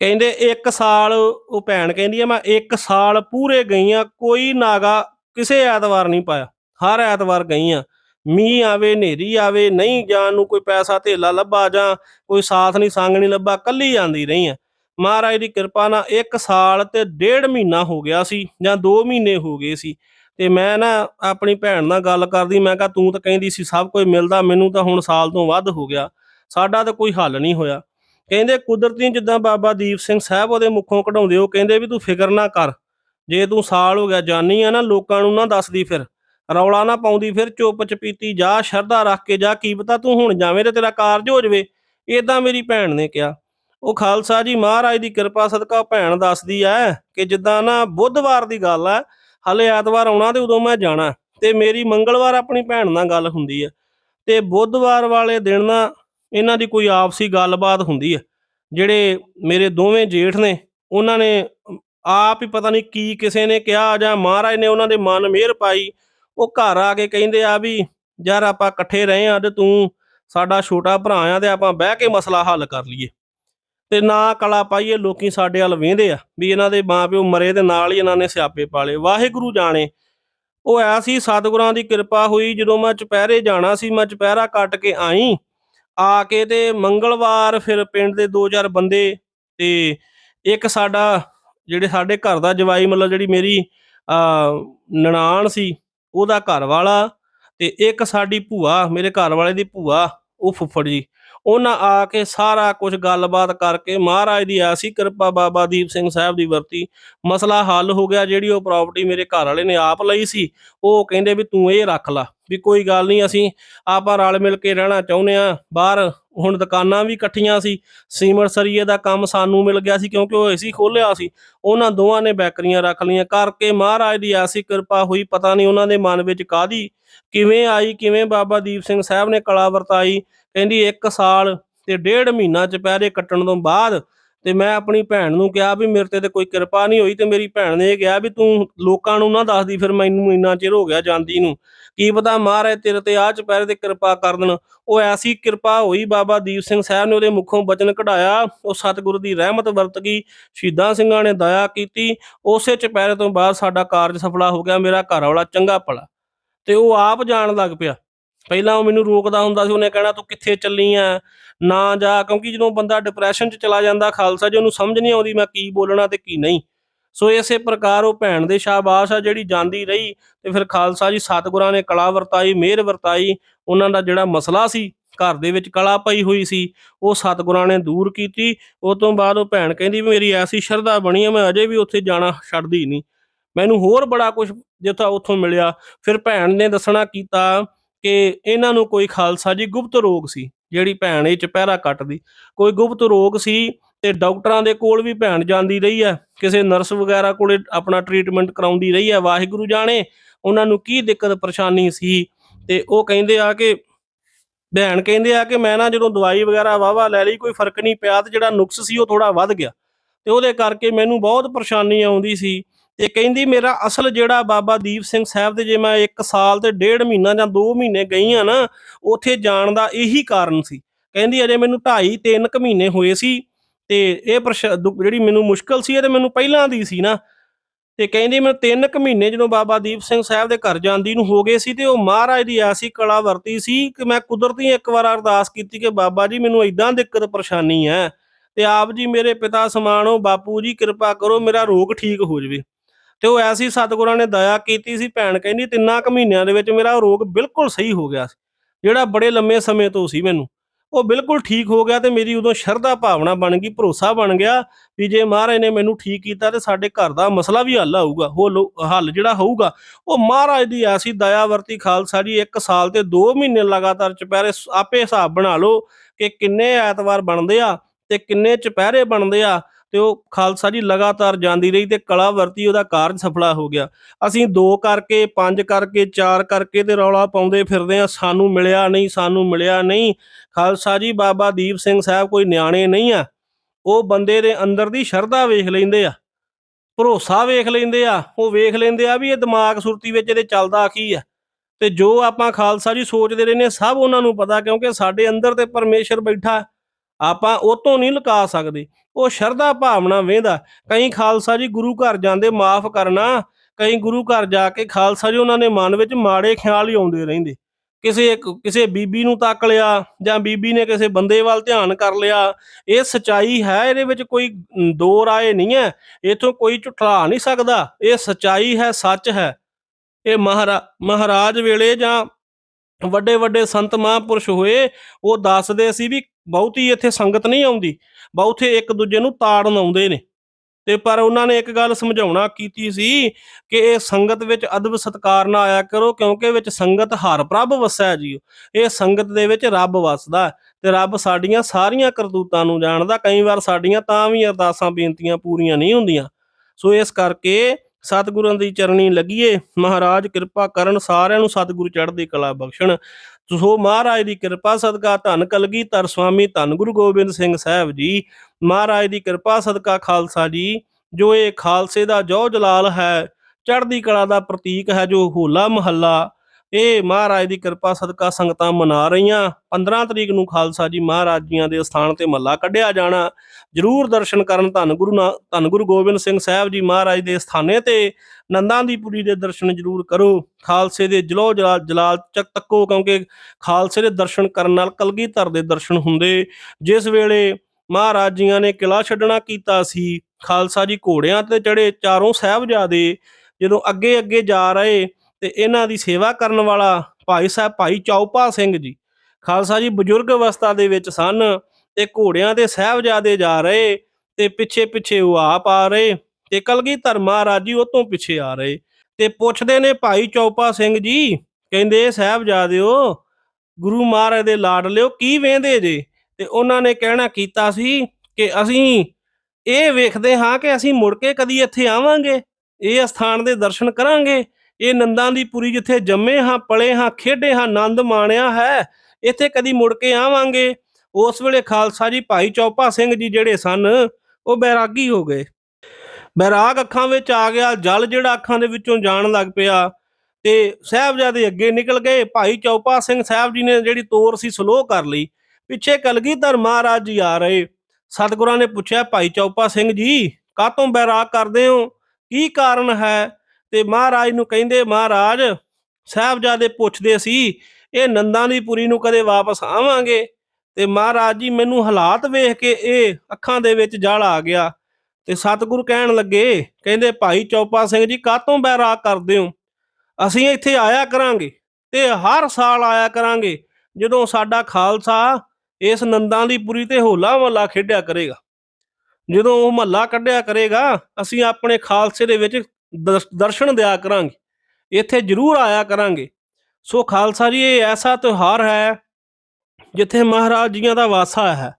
ਕਹਿੰਦੇ ਇੱਕ ਸਾਲ, ਉਹ ਭੈਣ ਕਹਿੰਦੀ ਆ, ਮੈਂ ਇੱਕ ਸਾਲ ਪੂਰੇ ਗਈ ਆ, ਕੋਈ ਨਾਗਾ ਕਿਸੇ ਐਤਵਾਰ ਨਹੀਂ ਪਾਇਆ। ਹਰ ਐਤਵਾਰ ਗਈ ਆ। ਮੀਂਹ ਆਵੇ, ਹਨੇਰੀ ਆਵੇ, ਨਹੀਂ ਜਾਣ ਨੂੰ ਕੋਈ ਪੈਸਾ ਧੇਲਾ ਲੱਭਾ ਜਾਂ ਕੋਈ ਸਾਥ ਨਹੀਂ, ਸੰਗ ਨਹੀਂ ਲੱਭਾ, ਕੱਲੀ ਜਾਂਦੀ ਰਹੀ ਆ। ਮਹਾਰਾਜ ਦੀ ਕਿਰਪਾ ਨਾਲ ਇੱਕ ਸਾਲ ਤੇ ਡੇਢ ਮਹੀਨਾ ਹੋ ਗਿਆ ਸੀ ਜਾਂ 2 ਮਹੀਨੇ ਹੋ ਗਏ ਸੀ। ਤੇ ਮੈਂ ਨਾ ਆਪਣੀ ਭੈਣ ਨਾਲ ਗੱਲ ਕਰਦੀ, ਮੈਂ ਕਿਹਾ ਤੂੰ ਤਾਂ ਕਹਿੰਦੀ ਸੀ, ਸਭ ਕੁਝ ਮਿਲਦਾ, ਮੈਨੂੰ ਤਾਂ ਹੁਣ ਸਾਲ ਤੋਂ ਵੱਧ ਹੋ ਗਿਆ। ਸਾਡਾ ਤਾਂ ਕੋਈ ਹੱਲ ਨਹੀਂ ਹੋਇਆ। ਕਹਿੰਦੇ ਕੁਦਰਤੀ ਜਿੱਦਾਂ ਬਾਬਾ ਦੀਪ ਸਿੰਘ ਸਾਹਿਬ ਉਹਦੇ ਮੁੱਖੋਂ ਕਢਾਉਂਦੇ ਉਹ ਕਹਿੰਦੇ ਵੀ ਤੂੰ ਫਿਕਰ ਨਾ ਕਰ। ਜੇ ਤੂੰ ਸਾਲ ਹੋ ਗਿਆ ਜਾਨੀ ਆ ਨਾ, ਲੋਕਾਂ ਨੂੰ ਨਾ ਦੱਸਦੀ ਫਿਰ। ਰੌਲਾ ਨਾ ਪਾਉਂਦੀ ਫਿਰ ਚੁੱਪ ਚਪੀਤੀ ਜਾ, ਸ਼ਰਧਾ ਰੱਖ ਕੇ ਜਾ, ਕੀ ਪਤਾ ਤੂੰ ਹੁਣ ਜਾਵੇਂ ਤੇ ਤੇਰਾ ਕਾਰਜ ਹੋ ਜਵੇ। ਇਦਾਂ ਮੇਰੀ ਭੈਣ ਨੇ ਕਿਹਾ। ਉਹ ਖਾਲਸਾ ਜੀ ਮਹਾਰਾਜ ਦੀ ਕਿਰਪਾ ਸਦਕਾ ਭੈਣ ਦੱਸਦੀ ਐ ਕਿ ਜਿੱਦਾਂ ਨਾ ਬੁੱਧਵਾਰ ਦੀ ਗੱਲ ਐ, ਹਲੇ ਐਤਵਾਰ ਆਉਣਾ ਤੇ ਉਦੋਂ ਮੈਂ ਜਾਣਾ। ਤੇ ਮੇਰੀ ਮੰਗਲਵਾਰ ਆਪਣੀ ਭੈਣ ਨਾਲ ਗੱਲ ਹੁੰਦੀ ਐ। ਤੇ ਬੁੱਧਵਾਰ ਵਾਲੇ ਦਿਨ ਨਾ ਇਹਨਾਂ ਦੀ ਕੋਈ ਆਪਸੀ ਗੱਲਬਾਤ ਹੁੰਦੀ ਹੈ ਜਿਹੜੇ ਮੇਰੇ ਦੋਵੇਂ ਜੇਠ ਨੇ, ਉਹਨਾਂ ਨੇ ਆਪ ਹੀ ਪਤਾ ਨਹੀਂ ਕੀ ਕਿਸੇ ਨੇ ਕਿਹਾ ਜਾਂ ਮਹਾਰਾਜ ਨੇ ਉਹਨਾਂ ਦੇ ਮਨ ਮਿਹਰ ਪਾਈ। ਉਹ ਘਰ ਆ ਕੇ ਕਹਿੰਦੇ ਆ ਵੀ, ਯਾਰ ਆਪਾਂ ਇਕੱਠੇ ਰਹੇ ਆ ਤੇ ਤੂੰ ਸਾਡਾ ਛੋਟਾ ਭਰਾ ਆ ਤੇ ਆਪਾਂ ਬਹਿ ਕੇ ਮਸਲਾ ਹੱਲ ਕਰ ਲਈਏ। ਤੇ ਨਾ ਕਲਾ ਪਾਈਏ, ਲੋਕੀ ਸਾਡੇ ਵੱਲ ਵੇਂਦੇ ਆ ਵੀ ਇਹਨਾਂ ਦੇ ਮਾਪਿਓ ਮਰੇ ਤੇ ਨਾਲ ਹੀ ਇਹਨਾਂ ਨੇ ਸਿਆਪੇ ਪਾਲੇ। ਵਾਹਿਗੁਰੂ ਜਾਣੇ। ਉਹ ਐਸੀ ਸਤਿਗੁਰਾਂ ਦੀ ਕਿਰਪਾ ਹੋਈ ਜਦੋਂ ਮੈਂ ਚੁਪਹਿਰੇ ਜਾਣਾ ਸੀ, ਮੈਂ ਚੁਪਹਿਰਾ ਕੱਟ ਕੇ ਆਈ। ਆ ਕੇ ਤੇ ਮੰਗਲਵਾਰ ਫਿਰ ਪਿੰਡ ਦੇ ਦੋ ਚਾਰ ਬੰਦੇ ਤੇ ਇੱਕ ਸਾਡਾ, ਜਿਹੜੇ ਸਾਡੇ ਘਰ ਦਾ ਜਵਾਈ ਮਤਲਬ ਜਿਹੜੀ ਮੇਰੀ ਆ ਨਨਾਣ ਸੀ, ਉਹਦਾ ਘਰ ਵਾਲਾ ਤੇ ਇੱਕ ਸਾਡੀ ਭੂਆ, ਮੇਰੇ ਘਰ ਵਾਲੇ ਦੀ ਭੂਆ, ਉਹ ਫੁੱਫੜ ਜੀ। ਉਹਨਾਂ ਆ ਕੇ ਸਾਰਾ ਕੁਝ ਗੱਲਬਾਤ ਕਰਕੇ ਮਹਾਰਾਜ ਦੀ ਐਸੀ ਕਿਰਪਾ ਬਾਬਾ ਦੀਪ ਸਿੰਘ ਸਾਹਿਬ ਦੀ ਵਰਤੀ। ਮਸਲਾ ਹੱਲ ਹੋ ਗਿਆ, ਜਿਹੜੀ ਉਹ ਪ੍ਰਾਪਰਟੀ ਮੇਰੇ ਘਰ ਵਾਲੇ ਨੇ ਆਪ ਲਈ ਸੀ, ਉਹ ਕਹਿੰਦੇ ਵੀ ਤੂੰ ਇਹ ਰੱਖ ਲਾ। ਵੀ ਕੋਈ ਗੱਲ ਨਹੀਂ, ਅਸੀਂ ਆਪਾਂ ਰਲ ਮਿਲ ਕੇ ਰਹਿਣਾ ਚਾਹੁੰਦੇ ਆ ਬਾਹਰ ਹੁਣ ਦੁਕਾਨਾਂ ਵੀ ਇਕੱਠੀਆਂ ਸੀ ਸੀਮੈਂਟ ਸਰੀਏ ਦਾ ਕੰਮ ਸਾਨੂੰ ਮਿਲ ਗਿਆ ਸੀ, ਕਿਉਂਕਿ ਉਹ ਅਸੀਂ ਖੋਲਿਆ ਸੀ। ਉਹਨਾਂ ਦੋਵਾਂ ਨੇ ਬੈਕਰੀਆਂ ਰੱਖ ਲਈਆਂ, ਕਰਕੇ ਮਹਾਰਾਜ ਦੀ ਐਸੀ ਕਿਰਪਾ ਹੋਈ, ਪਤਾ ਨਹੀਂ ਉਹਨਾਂ ਦੇ ਮਨ ਵਿੱਚ ਕਾਦੀ ਕਿਵੇਂ ਆਈ, ਕਿਵੇਂ ਬਾਬਾ ਦੀਪ ਸਿੰਘ ਸਾਹਿਬ ਨੇ ਕਲਾ ਵਰਤਾਈ ਕਹਿੰਦੀ 1 ਸਾਲ ਤੇ ਡੇਢ ਮਹੀਨਾ ਚੁਪਹਿਰੇ ਕੱਟਣ ਤੋਂ ਬਾਅਦ ਤੇ ਮੈਂ ਆਪਣੀ ਭੈਣ ਨੂੰ ਕਿਹਾ ਵੀ ਮੇਰੇ ਤੇ ਤੇ ਕੋਈ ਕਿਰਪਾ ਨਹੀਂ ਹੋਈ ਤੇ ਮੇਰੀ ਭੈਣ ਨੇ ਇਹ ਕਿਹਾ ਵੀ ਤੂੰ ਲੋਕਾਂ ਨੂੰ ਨਾ ਦੱਸਦੀ, ਫਿਰ ਮੈਨੂੰ ਇੰਨਾ ਚਿਰ ਹੋ ਗਿਆ ਜਾਂਦੀ ਨੂੰ। ਕੀ ਪਤਾ ਮਹਾਰਾਜ ਤੇਰੇ ਤੇ ਆਹ ਚੁਪਹਿਰੇ ਤੇ ਕਿਰਪਾ ਕਰ ਦੇਣ। ਉਹ ਐਸੀ ਕਿਰਪਾ ਹੋਈ ਬਾਬਾ ਦੀਪ ਸਿੰਘ ਸਾਹਿਬ ਨੇ ਉਹਦੇ ਮੁਖੋਂ ਬਚਨ ਕਢਾਇਆ, ਉਹ ਸਤਿਗੁਰੂ ਦੀ ਰਹਿਮਤ ਵਰਤ ਗਈ, ਸ਼ਹੀਦਾਂ ਸਿੰਘਾਂ ਨੇ ਦਇਆ ਕੀਤੀ, ਉਸੇ ਚਪਹਿਰੇ ਤੋਂ ਬਾਅਦ ਸਾਡਾ ਕਾਰਜ ਸਫਲਾ ਹੋ ਗਿਆ, ਮੇਰਾ ਘਰ ਵਾਲਾ ਚੰਗਾ ਭਲਾ। ਤੇ ਉਹ ਆਪ ਜਾਣ ਲੱਗ ਪਿਆ। ਪਹਿਲਾਂ ਉਹ ਮੈਨੂੰ ਰੋਕਦਾ ਹੁੰਦਾ ਸੀ, ਉਹਨੇ ਕਹਿਣਾ, ਤੂੰ ਕਿੱਥੇ ਚੱਲੀ ਆ ਨਾ ਜਾ। ਕਿਉਂਕਿ ਜਦੋਂ ਬੰਦਾ ਡਿਪਰੈਸ਼ਨ 'ਚ ਚਲਾ ਜਾਂਦਾ, ਖਾਲਸਾ ਜੀ, ਉਹਨੂੰ ਸਮਝ ਨਹੀਂ ਆਉਂਦੀ ਮੈਂ ਕੀ ਬੋਲਣਾ ਤੇ ਕੀ ਨਹੀਂ। ਸੋ ਇਸੇ ਪ੍ਰਕਾਰ ਉਹ ਭੈਣ ਦੇ ਸ਼ਾਬਾਸ਼ ਆ, ਜਿਹੜੀ ਜਾਂਦੀ ਰਹੀ ਤੇ ਫਿਰ ਖਾਲਸਾ ਜੀ ਸਤਿਗੁਰਾਂ ਨੇ ਕਲਾ ਵਰਤਾਈ, ਮਿਹਰ ਵਰਤਾਈ। ਉਹਨਾਂ ਦਾ ਜਿਹੜਾ ਮਸਲਾ ਸੀ, ਘਰ ਦੇ ਵਿੱਚ ਕਲਾ ਪਈ ਹੋਈ ਸੀ, ਉਹ ਸਤਿਗੁਰਾਂ ਨੇ ਦੂਰ ਕੀਤੀ। ਉਸ ਤੋਂ ਬਾਅਦ ਉਹ ਭੈਣ ਕਹਿੰਦੀ ਵੀ ਮੇਰੀ ਐਸੀ ਸ਼ਰਧਾ ਬਣੀ ਆ, ਮੈਂ ਅਜੇ ਵੀ ਉੱਥੇ ਜਾਣਾ ਛੱਡਦੀ ਨਹੀਂ। ਮੈਨੂੰ ਹੋਰ ਬੜਾ ਕੁਝ ਜਿੱਥਾ ਉੱਥੋਂ ਮਿਲਿਆ। ਫਿਰ ਭੈਣ ਨੇ ਦੱਸਣਾ ਕੀਤਾ ਕਿ ਇਹਨਾਂ ਨੂੰ ਕੋਈ ਖਾਲਸਾ ਜੀ, ਗੁਪਤ ਰੋਗ ਸੀ, ਜਿਹੜੀ ਭੈਣ ਇਹ ਚਪਹਿਰਾ ਕੱਟਦੀ। ਕੋਈ ਗੁਪਤ ਰੋਗ ਸੀ ਤੇ ਡਾਕਟਰਾਂ ਦੇ ਕੋਲ ਵੀ ਭੈਣ ਜਾਂਦੀ ਰਹੀ ਹੈ, ਕਿਸੇ ਨਰਸ ਵਗੈਰਾ ਕੋਲੇ ਆਪਣਾ ਟ੍ਰੀਟਮੈਂਟ ਕਰਾਉਂਦੀ ਰਹੀ ਹੈ, ਵਾਹਿਗੁਰੂ ਜਾਣੇ, ਉਹਨਾਂ ਨੂੰ ਕੀ ਦਿੱਕਤ ਪਰੇਸ਼ਾਨੀ ਸੀ? ਤੇ ਉਹ ਕਹਿੰਦੇ ਆ ਕਿ, ਭੈਣ ਕਹਿੰਦੇ ਆ ਕਿ ਮੈਂ ਨਾ ਜਦੋਂ ਦਵਾਈ ਵਗੈਰਾ ਵਾਵਾ ਲੈ ਲਈ, ਕੋਈ ਫ਼ਰਕ ਨਹੀਂ ਪਿਆ ਤੇ ਜਿਹੜਾ ਨੁਕਸ ਸੀ ਉਹ ਥੋੜਾ ਵੱਧ ਗਿਆ। ਤੇ ਉਹਦੇ ਕਰਕੇ ਮੈਨੂੰ ਬਹੁਤ ਪਰੇਸ਼ਾਨੀ ਆਉਂਦੀ ਸੀ। ਇਹ ਕਹਿੰਦੀ, ਮੇਰਾ ਅਸਲ ਜਿਹੜਾ ਬਾਬਾ ਦੀਪ ਸਿੰਘ ਸਾਹਿਬ ਦੇ ਜੇ ਮੈਂ 1 ਸਾਲ ਤੇ ਡੇਢ ਮਹੀਨਾ ਜਾਂ 2 ਮਹੀਨੇ ਗਈ ਆ ਨਾ, ਉੱਥੇ ਜਾਣ ਦਾ ਇਹੀ ਕਾਰਨ ਸੀ। ਕਹਿੰਦੀ, ਅਜੇ ਮੈਨੂੰ 2.5 3 ਕੁ ਮਹੀਨੇ ਹੋਏ ਸੀ ਤੇ ਇਹ ਪਰੇਸ਼ਾ- ਜਿਹੜੀ ਮੈਨੂੰ ਮੁਸ਼ਕਲ ਸੀ, ਇਹ ਤੇ ਮੈਨੂੰ ਪਹਿਲਾਂ ਦੀ ਸੀ ਨਾ। ਤੇ ਕਹਿੰਦੀ, ਮੈਂ 3 ਕੁ ਮਹੀਨੇ ਜਦੋਂ ਬਾਬਾ ਦੀਪ ਸਿੰਘ ਸਾਹਿਬ ਦੇ ਘਰ ਜਾਂਦੀ ਨੂੰ ਹੋ ਗਏ ਸੀ ਤੇ ਉਹ ਮਹਾਰਾਜ ਦੀ ਐਸੀ ਕਲਾ ਵਰਤੀ ਸੀ ਕਿ ਮੈਂ ਕੁਦਰਤੀ ਇੱਕ ਵਾਰ ਅਰਦਾਸ ਕੀਤੀ ਕਿ, ਬਾਬਾ ਜੀ, ਮੈਨੂੰ ਇਦਾਂ ਦਿੱਕਤ ਪਰੇਸ਼ਾਨੀ ਹੈ ਤੇ ਆਪ ਜੀ ਮੇਰੇ ਪਿਤਾ ਸਮਾਨੋ ਬਾਪੂ ਜੀ, ਕਿਰਪਾ ਕਰੋ ਮੇਰਾ ਰੋਗ ਠੀਕ ਹੋ ਜਵੇ। ਤੇ ਉਹ ਐਸੀ ਸਤਿਗੁਰਾਂ ਨੇ ਦਇਆ ਕੀਤੀ ਸੀ, ਭੈਣ ਕਹਿੰਦੀ ਤਿੰਨਾਂ ਕੁ ਮਹੀਨਿਆਂ ਦੇ ਵਿੱਚ ਮੇਰਾ ਰੋਗ ਬਿਲਕੁਲ ਸਹੀ ਹੋ ਗਿਆ ਸੀ। ਜਿਹੜਾ ਬੜੇ ਲੰਮੇ ਸਮੇਂ ਤੋਂ ਸੀ ਮੈਨੂੰ। ਉਹ ਬਿਲਕੁਲ ਠੀਕ ਹੋ ਗਿਆ ਤੇ ਮੇਰੀ ਉਦੋਂ ਸ਼ਰਧਾ ਭਾਵਨਾ ਬਣ ਗਈ, ਭਰੋਸਾ ਬਣ ਗਿਆ ਵੀ ਜੇ ਮਹਾਰਾਜ ਨੇ ਮੈਨੂੰ ਠੀਕ ਕੀਤਾ ਤੇ ਸਾਡੇ ਘਰ ਦਾ ਮਸਲਾ ਵੀ ਹੱਲ ਆਊਗਾ, ਉਹ ਲੋ- ਹੱਲ ਜਿਹੜਾ ਹੋਊਗਾ। ਉਹ ਮਹਾਰਾਜ ਦੀ ਐਸੀ ਦਇਆਵਰਤੀ ਖਾਲਸਾ ਜੀ 1 ਸਾਲ ਤੇ 2 ਮਹੀਨੇ ਲਗਾਤਾਰ ਚੁਪਹਿਰੇ ਆਪੇ ਹਿਸਾਬ ਬਣਾ ਲਓ ਕਿ ਕਿੰਨੇ ਐਤਵਾਰ ਬਣਦੇ ਆ ਤੇ ਕਿੰਨੇ ਚੁਪਹਿਰੇ ਬਣਦੇ ਆ। ਤੇ ਉਹ ਖਾਲਸਾ ਜੀ ਲਗਾਤਾਰ ਜਾਂਦੀ ਰਹੀ ਤੇ ਕਲਾ ਵਰਤੀ ਉਹਦਾ ਕਾਰਜ ਸਫਲਾ ਹੋ ਗਿਆ। ਅਸੀਂ 2 ਕਰਕੇ 5 ਕਰਕੇ 4 ਕਰਕੇ ਤੇ ਰੌਲਾ ਪਾਉਂਦੇ ਫਿਰਦੇ ਆ ਸਾਨੂੰ ਮਿਲਿਆ ਨਹੀਂ, ਸਾਨੂੰ ਮਿਲਿਆ ਨਹੀਂ। ਖਾਲਸਾ ਜੀ, ਬਾਬਾ ਦੀਪ ਸਿੰਘ ਸਾਹਿਬ ਕੋਈ ਨਿਆਣੇ ਨਹੀਂ ਆ। ਉਹ ਬੰਦੇ ਦੇ ਅੰਦਰ ਦੀ ਸ਼ਰਧਾ ਵੇਖ ਲੈਂਦੇ ਆ, ਭਰੋਸਾ ਵੇਖ ਲੈਂਦੇ ਆ, ਉਹ ਵੇਖ ਲੈਂਦੇ ਆ ਵੀ ਇਹ ਦਿਮਾਗ ਸੁਰਤੀ ਵਿੱਚ ਇਹਦੇ ਚੱਲਦਾ ਕੀ ਆ। ਤੇ ਜੋ ਆਪਾਂ ਖਾਲਸਾ ਜੀ ਸੋਚਦੇ ਰਹਿੰਦੇ ਸਭ ਉਹਨਾਂ ਨੂੰ ਪਤਾ ਕਿਉਂਕਿ ਸਾਡੇ ਅੰਦਰ ਤੇ ਪਰਮੇਸ਼ਰ ਬੈਠਾ, ਆਪਾਂ ਉਹ ਤੋਂ ਨਹੀਂ ਲੁਕਾ ਸਕਦੇ। ਉਹ ਸ਼ਰਧਾ ਭਾਵਨਾ ਵੇਂਦਾ ਕਈ ਖਾਲਸਾ ਜੀ ਗੁਰੂ ਘਰ ਜਾਂਦੇ ਮਾਫ ਕਰਨਾ ਕਈ ਗੁਰੂ ਘਰ ਜਾ ਕੇ ਖਾਲਸਾ ਜੀ ਉਹਨਾਂ ਦੇ ਮਨ ਵਿੱਚ ਮਾੜੇ ਖਿਆਲ ਹੀ ਆਉਂਦੇ ਰਹਿੰਦੇ। ਕਿਸੇ ਕਿਸੇ ਬੀਬੀ ਨੂੰ ਤੱਕ ਲਿਆ ਜਾਂ ਬੀਬੀ ਨੇ ਕਿਸੇ ਬੰਦੇ ਵੱਲ ਧਿਆਨ ਕਰ ਲਿਆ ਇਹ ਸਚਾਈ ਹੈ ਇਹਦੇ ਵਿੱਚ ਕੋਈ ਮ, ਦੋ ਰਾਏ ਨਹੀਂ ਹੈ ਇਥੋਂ ਕੋਈ ਝੁਠਲਾ ਨਹੀਂ ਸਕਦਾ ਇਹ ਸਚਾਈ ਹੈ ਸੱਚ ਹੈ। ਇਹ ਮਹਾਰਾ ਮਹਾਰਾਜ ਵੇਲੇ ਜਾਂ ਵੱਡੇ ਵੱਡੇ ਸੰਤ ਮਹਾਂਪੁਰਸ਼ ਹੋਏ ਉਹ ਦੱਸਦੇ ਸੀ ਵੀ ਬਹੁਤੀ ਇੱਥੇ ਸੰਗਤ ਨਹੀਂ ਆਉਂਦੀ ਬਹੁਤੇ ਇੱਕ ਦੂਜੇ ਨੂੰ ਤਾੜਨ ਆਉਂਦੇ ਨੇ। ਤੇ ਪਰ ਉਹਨਾਂ ਨੇ ਇੱਕ ਗੱਲ ਸਮਝਾਉਣਾ ਕੀਤੀ ਸੀ ਕਿ ਇਹ ਸੰਗਤ ਵਿੱਚ ਅਦਬ ਸਤਕਾਰ ਨਾ ਆਇਆ ਕਰੋ, ਕਿਉਂਕਿ ਵਿੱਚ ਸੰਗਤ ਹਰ ਪ੍ਰਭ ਵਸੈ ਜੀ ਇਹ ਸੰਗਤ ਦੇ ਵਿੱਚ ਰੱਬ ਵਸਦਾ ਤੇ ਰੱਬ ਸਾਡੀਆਂ ਸਾਰੀਆਂ ਕਰਤੂਤਾਂ ਨੂੰ ਜਾਣਦਾ, ਕਈ ਵਾਰ ਸਾਡੀਆਂ ਤਾਂ ਵੀ ਅਰਦਾਸਾਂ, ਬੇਨਤੀਆਂ ਪੂਰੀਆਂ ਨਹੀਂ ਹੁੰਦੀਆਂ। ਸੋ ਇਸ ਕਰਕੇ ਸਤਿਗੁਰਾਂ ਦੀ ਚਰਣੀ ਲੱਗੀਏ। ਮਹਾਰਾਜ ਕਿਰਪਾ ਕਰਨ ਸਾਰਿਆਂ ਨੂੰ ਸਤਿਗੁਰੂ ਚੜ੍ਹਦੀ ਕਲਾ ਬਖਸ਼ਣ। ਸੋ ਮਹਾਰਾਜ ਦੀ ਕਿਰਪਾ ਸਦਕਾ ਧੰਨ ਕਲਗੀ ਕਲਗੀਧਰ ਸੁਆਮੀ ਧੰਨ ਗੁਰੂ ਗੋਬਿੰਦ ਸਿੰਘ ਸਾਹਿਬ ਜੀ। ਮਹਾਰਾਜ ਦੀ ਕਿਰਪਾ ਸਦਕਾ ਖਾਲਸਾ ਜੀ, ਜੋ ਇਹ ਖਾਲਸੇ ਦਾ ਜੋ ਜਲਾਲ ਹੈ, ਚੜ੍ਹਦੀ ਕਲਾ ਦਾ ਪ੍ਰਤੀਕ ਹੈ, ਜੋ ਹੋਲਾ ਮਹੱਲਾ ਇਹ ਮਹਾਰਾਜ ਦੀ ਕਿਰਪਾ ਸਦਕਾ ਸੰਗਤਾਂ ਮਨਾ ਰਹੀਆਂ। 15 ਤਰੀਕ ਨੂੰ ਖਾਲਸਾ ਜੀ ਮਹਾਰਾਜ ਜੀਆਂ ਦੇ ਸਥਾਨ ਤੇ ਮਹੱਲਾ ਕੱਢਿਆ ਜਾਣਾ। ਜਰੂਰ ਦਰਸ਼ਨ ਕਰਨ ਧੰਨ ਗੁਰੂ ਨਾ, ਧੰਨ ਗੁਰੂ ਗੋਬਿੰਦ ਸਿੰਘ ਸਾਹਿਬ ਜੀ ਮਹਾਰਾਜ ਦੇ ਸਥਾਨੇ ਤੇ ਨੰਦਾਂ ਦੀ ਪੁਰੀ ਦੇ ਦਰਸ਼ਨ ਜਰੂਰ ਕਰੋ। ਖਾਲਸੇ ਦੇ ਜਲੋ ਜਲਾਲ ਜਲਾਲ ਚੱਕ ਤੱਕੋ ਕਿਉਂਕਿ ਖਾਲਸੇ ਦੇ ਦਰਸ਼ਨ ਕਰਨ ਨਾਲ ਕਲਗੀਧਰ ਦੇ ਦਰਸ਼ਨ ਹੁੰਦੇ। ਜਿਸ ਵੇਲੇ ਮਹਾਰਾਜ ਜੀਆਂ ਨੇ ਕਿਲਾ ਛੱਡਣਾ ਕੀਤਾ ਸੀ, ਖਾਲਸਾ ਜੀ ਘੋੜਿਆਂ ਤੇ ਚੜੇ ਚਾਰੋਂ ਸਾਹਿਬਜ਼ਾਦੇ ਜਦੋਂ ਅੱਗੇ ਅੱਗੇ ਜਾ ਰਹੇ ਤੇ ਇਹਨਾਂ ਦੀ ਸੇਵਾ ਕਰਨ ਵਾਲਾ ਭਾਈ ਸਾਹਿਬ ਭਾਈ ਚੌਪਾ ਸਿੰਘ ਜੀ। ਖਾਲਸਾ ਜੀ, ਬਜ਼ੁਰਗ ਅਵਸਥਾ ਦੇ ਵਿੱਚ ਸਨ ਤੇ ਘੋੜਿਆਂ ਤੇ ਸਾਹਿਬਜ਼ਾਦੇ ਜਾ ਰਹੇ ਤੇ ਪਿੱਛੇ ਪਿੱਛੇ ਉਹ ਆਪ ਆ ਰਹੇ ਤੇ ਕਲਗੀਧਰ ਮਹਾਰਾਜ ਜੀ ਉਹ ਤੋਂ ਪਿੱਛੇ ਆ ਰਹੇ ਤੇ ਪੁੱਛਦੇ ਨੇ ਭਾਈ ਚੌਪਾ ਸਿੰਘ ਜੀ, ਕਹਿੰਦੇ ਸਾਹਿਬਜ਼ਾਦਿਓ, ਗੁਰੂ ਮਹਾਰਾਜ ਦੇ ਲਾਡ ਲਿਓ, ਕੀ ਵੇਂਦੇ ਜੇ? ਤੇ ਉਹਨਾਂ ਨੇ ਕਹਿਣਾ ਕੀਤਾ ਸੀ ਕਿ ਅਸੀਂ ਇਹ ਵੇਖਦੇ ਹਾਂ ਕਿ ਅਸੀਂ ਮੁੜ ਕੇ ਕਦੀ ਇੱਥੇ ਆਵਾਂਗੇ, ਇਹ ਅਸਥਾਨ ਦੇ ਦਰਸ਼ਨ ਕਰਾਂਗੇ ਇਹ ਨੰਦਾਂ ਦੀ ਪੁਰੀ ਜਿੱਥੇ ਜੰਮੇ ਹਾਂ, ਪਲੇ ਹਾਂ, ਖੇਡੇ ਹਾਂ, ਆਨੰਦ ਮਾਣਿਆ ਹੈ। ਇੱਥੇ ਕਦੀ ਮੁੜ ਕੇ ਆਵਾਂਗੇ। ਉਸ ਵੇਲੇ ਖਾਲਸਾ ਜੀ ਭਾਈ ਚੌਪਾ ਸਿੰਘ ਜੀ ਜਿਹੜੇ ਸਨ, ਉਹ ਬੈਰਾਗੀ ਹੋ ਗਏ। ਬੈਰਾਗ ਅੱਖਾਂ ਵਿੱਚ ਆ ਗਿਆ, ਜਲ ਜਿਹੜਾ ਅੱਖਾਂ ਦੇ ਵਿੱਚੋਂ ਜਾਣ ਲੱਗ ਪਿਆ ਤੇ ਸਾਹਿਬਜ਼ਾਦੇ ਅੱਗੇ ਨਿਕਲ ਗਏ। ਭਾਈ ਚੌਪਾ ਸਿੰਘ ਸਾਹਿਬ ਜੀ ਨੇ ਜਿਹੜੀ ਤੋਰ ਸੀ ਸਲੋ ਕਰ ਲਈ। ਪਿੱਛੇ ਕਲਗੀਧਰ ਮਹਾਰਾਜ ਜੀ ਆ ਰਹੇ। ਸਤਿਗੁਰਾਂ ਨੇ ਪੁੱਛਿਆ, ਭਾਈ ਚੌਪਾ ਸਿੰਘ ਜੀ, ਕਾਹਤੋਂ ਬੈਰਾਗ ਕਰਦੇ ਹੋ? ਕੀ ਕਾਰਨ ਹੈ? ਤੇ ਮਹਾਰਾਜ ਨੂੰ ਕਹਿੰਦੇ, ਮਹਾਰਾਜ, ਸਾਹਿਬਜ਼ਾਦੇ ਪੁੱਛਦੇ ਸੀ, ਇਹ ਨੰਦਾਂ ਦੀ ਪੁਰੀ ਨੂੰ ਕਦੇ ਵਾਪਸ ਆਵਾਂਗੇ? ਤੇ ਮਹਾਰਾਜ ਜੀ ਮੈਨੂੰ ਹਾਲਾਤ ਵੇਖ ਕੇ ਇਹ ਅੱਖਾਂ ਦੇ ਵਿੱਚ ਜਲ ਆ ਗਿਆ ਤੇ ਸਤਿਗੁਰੂ ਕਹਿਣ ਲੱਗੇ, ਕਹਿੰਦੇ, ਭਾਈ ਚੌਪਾ ਸਿੰਘ ਜੀ, ਕਾਹਤੋਂ ਬੈਰਾਗ ਕਰਦੇ ਹੋ? ਅਸੀਂ ਇੱਥੇ ਆਇਆ ਕਰਾਂਗੇ ਤੇ ਹਰ ਸਾਲ ਆਇਆ ਕਰਾਂਗੇ, ਜਦੋਂ ਸਾਡਾ ਖਾਲਸਾ ਇਸ ਨੰਦਾਂ ਦੀ ਪੁਰੀ ਤੇ ਹੋਲਾ ਮਹੱਲਾ ਖੇਡਿਆ ਕਰੇਗਾ। ਜਦੋਂ ਉਹ ਮਹੱਲਾ ਕੱਢਿਆ ਕਰੇਗਾ, ਅਸੀਂ ਆਪਣੇ ਖਾਲਸੇ ਦੇ ਵਿੱਚ ਦਰਸ਼ਨ ਦਿਆ ਕਰਾਂਗੇ। ਇੱਥੇ ਜ਼ਰੂਰ ਆਇਆ ਕਰਾਂਗੇ। ਸੋ ਖਾਲਸਾ ਜੀ, ਇਹ ਐਸਾ ਤਿਉਹਾਰ ਹੈ ਜਿੱਥੇ ਮਹਾਰਾਜ ਜੀਆਂ ਦਾ ਵਾਸਾ ਹੈ।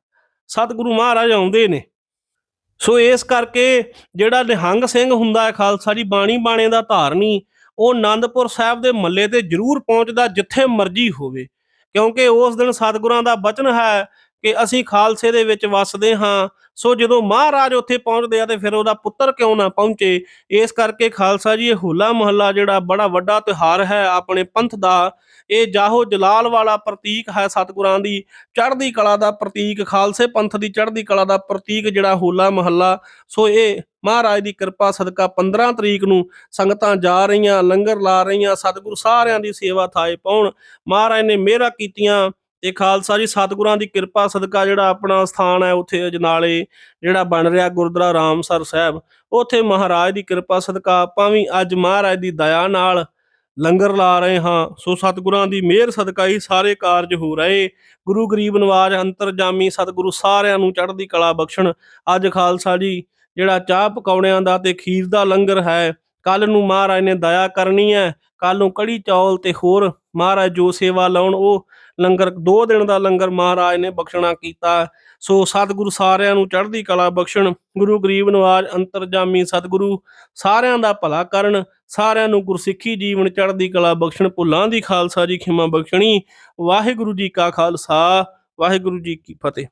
ਸਤਿਗੁਰੂ ਮਹਾਰਾਜ ਆਉਂਦੇ ਨੇ। ਸੋ ਇਸ ਕਰਕੇ ਜਿਹੜਾ ਨਿਹੰਗ ਸਿੰਘ ਹੁੰਦਾ ਹੈ ਖਾਲਸਾ ਜੀ, ਬਾਣੀ ਬਾਣੇ ਦਾ ਧਾਰਨੀ ਉਹ ਆਨੰਦਪੁਰ ਸਾਹਿਬ ਦੇ ਮੱਲੇ ਤੇ ਜ਼ਰੂਰ ਪਹੁੰਚਦਾ ਜਿੱਥੇ ਮਰਜ਼ੀ ਹੋਵੇ। ਕਿਉਂਕਿ ਉਸ ਦਿਨ ਸਤਿਗੁਰਾਂ ਦਾ ਬਚਨ ਹੈ ਕਿ ਅਸੀਂ ਖਾਲਸੇ ਦੇ ਵਿੱਚ ਵੱਸਦੇ ਹਾਂ। ਸੋ ਜਦੋਂ ਮਹਾਰਾਜ ਉੱਥੇ ਪਹੁੰਚਦੇ ਆ ਤੇ ਫਿਰ ਉਹਦਾ ਪੁੱਤਰ ਕਿਉਂ ਨਾ ਪਹੁੰਚੇ? ਇਸ ਕਰਕੇ ਖਾਲਸਾ ਜੀ, ਇਹ ਹੋਲਾ ਮਹੱਲਾ ਜਿਹੜਾ ਬੜਾ ਵੱਡਾ ਤਿਉਹਾਰ ਹੈ ਆਪਣੇ ਪੰਥ ਦਾ, ਇਹ ਜਾਹੋ ਜਲਾਲ ਵਾਲਾ ਪ੍ਰਤੀਕ ਹੈ ਸਤਿਗੁਰਾਂ ਦੀ, ਚੜ੍ਹਦੀ ਕਲਾ ਦਾ ਪ੍ਰਤੀਕ, ਖਾਲਸੇ ਪੰਥ ਦੀ ਚੜ੍ਹਦੀ ਕਲਾ ਦਾ ਪ੍ਰਤੀਕ ਜਿਹੜਾ ਹੋਲਾ ਮਹੱਲਾ। ਸੋ ਇਹ ਮਹਾਰਾਜ ਦੀ ਕਿਰਪਾ ਸਦਕਾ 15 ਤਰੀਕ ਨੂੰ ਸੰਗਤਾਂ ਜਾ ਰਹੀਆਂ, ਲੰਗਰ ਲਾ ਰਹੀਆਂ, ਸਤਿਗੁਰੂ ਸਾਰਿਆਂ ਦੀ ਸੇਵਾ ਥਾਏ ਪਾਉਣ। ਮਹਾਰਾਜ ਨੇ ਮਿਹਰਾਂ ਕੀਤੀਆਂ। ਇਹ ਖਾਲਸਾ ਜੀ, ਸਤਿਗੁਰਾਂ ਦੀ ਕਿਰਪਾ, ਸਦਕਾ ਜਿਹੜਾ ਆਪਣਾ ਸਥਾਨ ਹੈ ਉੱਥੇ ਅਜਨਾਲੇ ਜਿਹੜਾ ਬਣ ਰਿਹਾ ਗੁਰਦੁਆਰਾ ਰਾਮਸਰ ਸਾਹਿਬ, ਉੱਥੇ ਮਹਾਰਾਜ ਦੀ ਕਿਰਪਾ, ਸਦਕਾ ਆਪਾਂ ਵੀ ਅੱਜ ਮਹਾਰਾਜ ਦੀ ਦਇਆ ਨਾਲ ਲੰਗਰ ਲਾ ਰਹੇ ਹਾਂ। ਸੋ ਸਤਿਗੁਰਾਂ ਦੀ ਮਿਹਰ, ਸਦਕਾ ਹੀ ਸਾਰੇ ਕਾਰਜ ਹੋ ਰਹੇ। ਗੁਰੂ ਗਰੀਬ ਨਵਾਜ ਅੰਤਰਜਾਮੀ ਸਤਿਗੁਰੂ ਸਾਰਿਆਂ ਨੂੰ ਚੜ੍ਹਦੀ ਕਲਾ ਬਖਸ਼ਣ। ਅੱਜ ਖਾਲਸਾ ਜੀ, ਜਿਹੜਾ ਚਾਹ ਪਕੌੜਿਆਂ ਦਾ ਤੇ ਖੀਰ ਦਾ ਲੰਗਰ ਹੈ ਕੱਲ ਨੂੰ ਮਹਾਰਾਜ ਨੇ ਦਇਆ ਕਰਨੀ ਹੈ। ਕੱਲ ਨੂੰ ਕੜੀ ਚੌਲ ਤੇ ਹੋਰ ਮਹਾਰਾਜ ਜੋ ਸੇਵਾ ਲਾਉਣ, ਉਹ ਲੰਗਰ, ਦੋ ਦਿਨ ਦਾ ਲੰਗਰ ਮਹਾਰਾਜ ਨੇ ਬਖਸ਼ਣਾ ਕੀਤਾ। ਸੋ ਸਤਿਗੁਰੂ ਸਾਰਿਆਂ ਨੂੰ ਚੜ੍ਹਦੀ ਕਲਾ ਬਖਸ਼ਣ, ਗੁਰੂ ਗਰੀਬ ਨਵਾਜ ਅੰਤਰਜਾਮੀ ਸਤਿਗੁਰੂ ਸਾਰਿਆਂ ਦਾ ਭਲਾ ਕਰਨ, ਸਾਰਿਆਂ ਨੂੰ ਗੁਰਸਿੱਖੀ ਜੀਵਨ ਚੜ੍ਹਦੀ ਕਲਾ ਬਖਸ਼ਣ, ਭੁੱਲਾਂ ਦੀ ਖਾਲਸਾ ਜੀ ਖਿਮਾ ਬਖਸ਼ਣੀ। ਵਾਹਿਗੁਰੂ ਜੀ ਕਾ ਖਾਲਸਾ, ਵਾਹਿਗੁਰੂ ਜੀ ਕੀ ਫਤਿਹ।